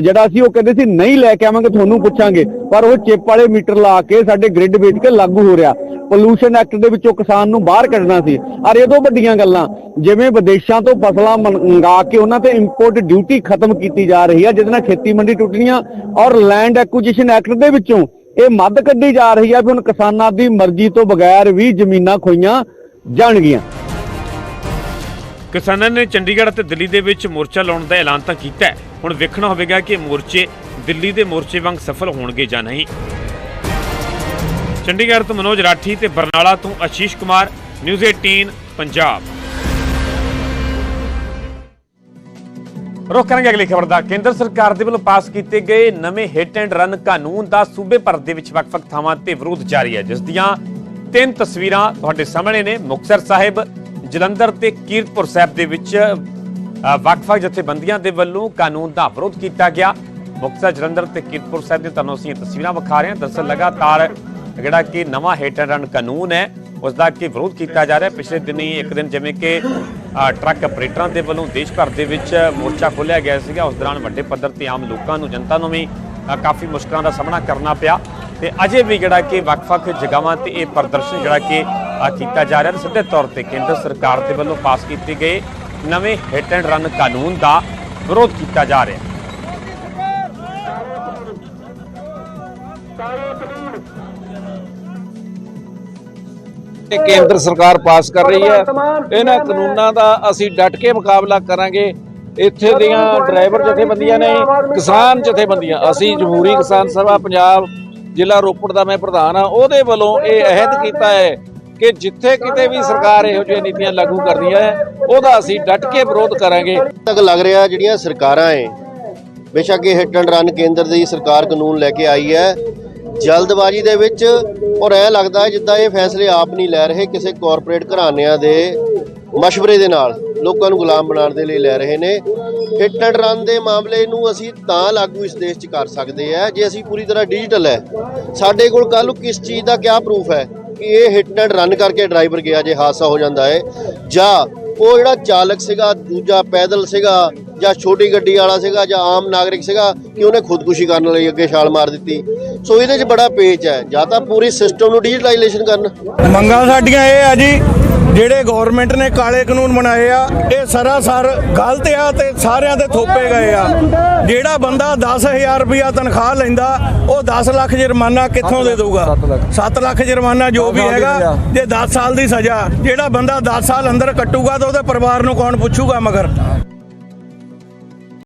ਜਿਹੜਾ ਸੀ ਉਹ ਕਹਿੰਦੇ ਸੀ, ਨਹੀਂ ਲੈ ਕੇ ਆਵਾਂਗੇ, ਤੁਹਾਨੂੰ ਪੁੱਛਾਂਗੇ। ਪਰ ਉਹ ਚਿੱਪ ਵਾਲੇ ਮੀਟਰ ਲਾ ਕੇ ਸਾਡੇ ਗ੍ਰਿਡ ਵੇਚ ਕੇ ਲਾਗੂ ਹੋ ਰਿਹਾ। ਪੋਲੂਸ਼ਨ ਐਕਟ ਦੇ ਵਿੱਚੋਂ ਕਿਸਾਨ ਨੂੰ ਬਾਹਰ ਕੱਢਣਾ ਸੀ। ਔਰ ਇਹ ਤੋਂ ਵੱਡੀਆਂ ਗੱਲਾਂ। ਜਿਵੇਂ ਵਿਦੇਸ਼ਾਂ ਤੋਂ ਫਸਲਾਂ ਮੰਗਾ ਕੇ ਉਹਨਾਂ ਤੇ ਇੰਪੋਰਟ ਡਿਊਟੀ ਖਤਮ ਕੀਤੀ ਜਾ ਰਹੀ ਹੈ ਜਿਹਦੇ ਨਾਲ ਖੇਤੀ ਮੰਡੀ ਟੁੱਟਣੀਆਂ ਔਰ ਲੈਂਡ ਐਕੁਜੀਸ਼ਨ ਐਕਟ ਦੇ ਵਿੱਚੋਂ ਇਹ ਮੱਦ ਕੱਢੀ ਜਾ ਰਹੀ ਹੈ ਵੀ ਹੁਣ ਕਿਸਾਨਾਂ ਦੀ ਮਰਜ਼ੀ ਤੋਂ ਬਗੈਰ ਵੀ ਜ਼ਮੀਨਾਂ ਖੋਈਆਂ ਜਾਣਗੀਆਂ। ਕਿਸਾਨਾਂ ਨੇ ਚੰਡੀਗੜ੍ਹ ਅਤੇ ਦਿੱਲੀ ਦੇ ਵਿੱਚ ਮੋਰਚਾ ਲਾਉਣ ਦਾ ਐਲਾਨ ਤਾਂ ਕੀਤਾ ਹੈ। ਹੁਣ ਵੇਖਣਾ ਹੋਵੇਗਾ ਕਿ ਮੋਰਚੇ ਦਿੱਲੀ ਦੇ ਮੋਰਚੇ ਵਾਂਗ ਸਫਲ ਹੋਣਗੇ ਜਾਂ ਨਹੀਂ। ਚੰਡੀਗੜ੍ਹ ਤੋਂ ਮਨੋਜ ਰਾਠੀ ਤੇ ਬਰਨਾਲਾ ਤੋਂ ਆਸ਼ੀਸ਼ ਕੁਮਾਰ, ਨਿਊਜ਼ 18 ਪੰਜਾਬ। ਰੁਕ ਕਰਾਂਗੇ ਅਗਲੀ ਖਬਰ ਦਾ। ਕੇਂਦਰ ਸਰਕਾਰ ਦੇ ਵੱਲੋਂ ਪਾਸ ਕੀਤੇ ਗਏ ਨਵੇਂ ਹਿੱਟ ਐਂਡ ਰਨ ਕਾਨੂੰਨ ਦਾ ਸੂਬੇ ਭਰ ਦੇ ਵਿੱਚ ਵੱਖ-ਵੱਖ ਥਾਵਾਂ ਤੇ ਵਿਰੋਧ ਜਾਰੀ ਹੈ, ਜਿਸ ਦੀਆਂ ਤਿੰਨ ਤਸਵੀਰਾਂ ਤੁਹਾਡੇ ਸਾਹਮਣੇ ਨੇ। ਮੁਕਤਸਰ ਸਾਹਿਬ, ਜਲੰਧਰ ਤੇ ਕੀਰਤਪੁਰ ਸਾਹਿਬ ਦੇ ਵਿੱਚ ਵੱਖ-ਵੱਖ ਜਥੇਬੰਦੀਆਂ ਦੇ ਵੱਲੋਂ ਕਾਨੂੰਨ ਦਾ ਵਿਰੋਧ ਕੀਤਾ ਗਿਆ। ਮੁਕਤਸਰ, ਜਲੰਧਰ ਤੇ ਕੀਰਤਪੁਰ ਸਾਹਿਬ ਦੀਆਂ ਤੁਹਾਨੂੰ ਅਸੀਂ ਇਹ ਤਸਵੀਰਾਂ ਵਿਖਾ ਰਹੇ ਹਾਂ। ਦਰਅਸਲ ਲਗਾਤਾਰ ਜਿਹੜਾ ਕਿ ਨਵਾਂ ਹਿੱਟ ਐਂਡ ਰਨ ਕਾਨੂੰਨ ਹੈ ਉਸ ਦਾ ਕਿ ਵਿਰੋਧ ਕੀਤਾ ਜਾ ਰਿਹਾ। ਪਿਛਲੇ ਦਿਨੀ ਇੱਕ ਦਿਨ ਜਿਵੇਂ ਕਿ ਟਰੱਕ ਆਪਰੇਟਰਾਂ ਦੇ ਵੱਲੋਂ ਦੇਸ਼ ਭਰ ਦੇ ਵਿੱਚ ਮੋਰਚਾ ਖੋਲ੍ਹਿਆ ਗਿਆ ਸੀਗਾ। ਉਸ ਦੌਰਾਨ ਵੱਡੇ ਪੱਧਰ ਤੇ ਆਮ ਲੋਕਾਂ ਨੂੰ, ਜਨਤਾ ਨੂੰ ਵੀ ਕਾਫੀ ਮੁਸ਼ਕਲਾਂ ਦਾ ਸਾਹਮਣਾ ਕਰਨਾ ਪਿਆ। ਤੇ ਅਜੇ ਵੀ ਜਿਹੜਾ ਕਿ ਵੱਖ-ਵੱਖ ਜਗ੍ਹਾਵਾਂ ਤੇ ਇਹ ਪ੍ਰਦਰਸ਼ਨ ਜਿਹੜਾ ਕਿ ਕੀਤਾ ਜਾ ਰਿਹਾ। ਸਿੱਧੇ ਤੌਰ ਤੇ ਕੇਂਦਰ ਸਰਕਾਰ ਦੇ ਵੱਲੋਂ ਪਾਸ ਕੀਤੇ ਗਏ ਨਵੇਂ ਹਿੱਟ ਐਂਡ ਰਨ ਕਾਨੂੰਨ ਦਾ ਵਿਰੋਧ ਕੀਤਾ ਜਾ ਰਿਹਾ ਹੈ। ਇਹ ਕੇਂਦਰ ਸਰਕਾਰ ਪਾਸ ਕਰ ਰਹੀ ਹੈ। ਇਹਨਾਂ ਕਾਨੂੰਨਾਂ ਦਾ ਅਸੀਂ ਡਟ ਕੇ ਮੁਕਾਬਲਾ ਕਰਾਂਗੇ। ਇੱਥੇ ਦੀਆਂ ਡਰਾਈਵਰ ਜਥੇਬੰਦੀਆਂ ਨੇ, ਕਿਸਾਨ ਜਥੇਬੰਦੀਆਂ, ਅਸੀਂ ਜਮਹੂਰੀ ਕਿਸਾਨ ਸਭਾ ਪੰਜਾਬ ਜ਼ਿਲ੍ਹਾ ਰੋਪੜ ਦਾ ਮੈਂ ਪ੍ਰਧਾਨ ਹਾਂ। ਉਹਦੇ ਵੱਲੋਂ ਇਹ ਅਹਿਦ ਕੀਤਾ ਹੈ ਕਿ ਜਿੱਥੇ ਕਿਤੇ ਵੀ ਸਰਕਾਰ ਇਹੋ ਜਿਹੀਆਂ ਨੀਤੀਆਂ ਲਾਗੂ ਕਰਦੀ ਹੈ, ਉਹਦਾ ਅਸੀਂ ਡਟ ਕੇ ਵਿਰੋਧ ਕਰਾਂਗੇ। ਤੱਕ ਲੱਗ ਰਿਹਾ ਜਿਹੜੀਆਂ ਸਰਕਾਰਾਂ ਏ ਬੇਸ਼ੱਕ ਇਹ ਹਿੱਟ ਐਂਡ ਰਨ ਕੇਂਦਰ ਦੀ ਸਰਕਾਰ ਕਾਨੂੰਨ ਲੈ ਕੇ ਆਈ ਹੈ, ਜਲਦਬਾਜ਼ੀ ਦੇ ਵਿੱਚ ਔਰ ਇਹ ਲੱਗਦਾ ਜਿੱਦਾਂ ਇਹ ਫੈਸਲੇ ਆਪ ਨਹੀਂ ਲੈ ਰਹੇ ਕਿਸੇ ਕਾਰਪੋਰੇਟ ਘਰਾਣਿਆਂ ਦੇ ਮਸ਼ਵਰੇ ਦੇ ਨਾਲ, ਲੋਕਾਂ ਨੂੰ ਗੁਲਾਮ ਬਣਾਉਣ ਦੇ ਲਈ ਲੈ ਰਹੇ ਨੇ। ਹਿੱਟ ਐਂਡ ਰਨ ਦੇ ਮਾਮਲੇ ਨੂੰ ਅਸੀਂ ਤਾਂ ਲਾਗੂ ਇਸ ਦੇਸ਼ 'ਚ ਕਰ ਸਕਦੇ ਆ ਜੇ ਅਸੀਂ ਪੂਰੀ ਤਰ੍ਹਾਂ ਡਿਜੀਟਲ ਹੈ। ਸਾਡੇ ਕੋਲ ਕੱਲ੍ਹ ਨੂੰ ਕਿਸ ਚੀਜ਼ ਦਾ ਕਿਆ ਪ੍ਰੂਫ ਹੈ? ਕਿ ਇਹ ਹਿੱਟ ਐਂਡ ਰਨ ਕਰਕੇ ਡਰਾਈਵਰ ਗਿਆ ਜੇ ਹਾਦਸਾ ਹੋ ਜਾਂਦਾ ਹੈ। ਜਾਂ ਉਹ ਜਿਹੜਾ ਚਾਲਕ ਸੀਗਾ, ਦੂਜਾ ਪੈਦਲ ਸੀਗਾ ਜਾਂ ਛੋਟੀ ਗੱਡੀ ਵਾਲਾ ਸੀਗਾ ਜਾਂ ਆਮ ਨਾਗਰਿਕ ਸੀਗਾ ਕਿ ਉਹਨੇ ਖੁਦਕੁਸ਼ੀ ਕਰਨ ਲਈ ਅੱਗੇ ਛਾਲ ਮਾਰ ਦਿੱਤੀ। ਸੋ ਇਹਦੇ 'ਚ ਬੜਾ ਪੇਚ ਹੈ। ਜਾਂ ਤਾਂ ਪੂਰੀ ਸਿਸਟਮ ਨੂੰ ਡਿਜੀਟਲਾਈਜੇਸ਼ਨ ਕਰਨ। ਮੰਗਾਂ ਸਾਡੀਆਂ ਇਹ ਆ ਜੀ ਜਿਹੜੇ ਗਵਰਨਮੈਂਟ ਨੇ ਕਾਲੇ ਕਾਨੂੰਨ ਬਣਾਏ ਆ ਇਹ ਸਰਾਸਰ ਗਲਤ ਆ ਤੇ ਸਾਰਿਆਂ ਤੇ ਥੋਪੇ ਗਏ ਆ। ਜਿਹੜਾ ਬੰਦਾ 10000 ਰੁਪਇਆ ਤਨਖਾਹ ਲੈਂਦਾ ਉਹ 10 ਲੱਖ ਜੁਰਮਾਨਾ ਕਿੱਥੋਂ ਦੇ ਦਊਗਾ? 7 ਲੱਖ। ਜੁਰਮਾਨਾ ਜੋ ਵੀ ਹੈਗਾ ਜੇ 10 ਸਾਲ ਦੀ ਸਜ਼ਾ। ਜਿਹੜਾ ਬੰਦਾ 10 ਸਾਲ ਅੰਦਰ ਕੱਟੂਗਾ ਤਾਂ ਉਹਦੇ ਪਰਿਵਾਰ ਨੂੰ ਕੌਣ ਪੁੱਛੂਗਾ ਮਗਰ?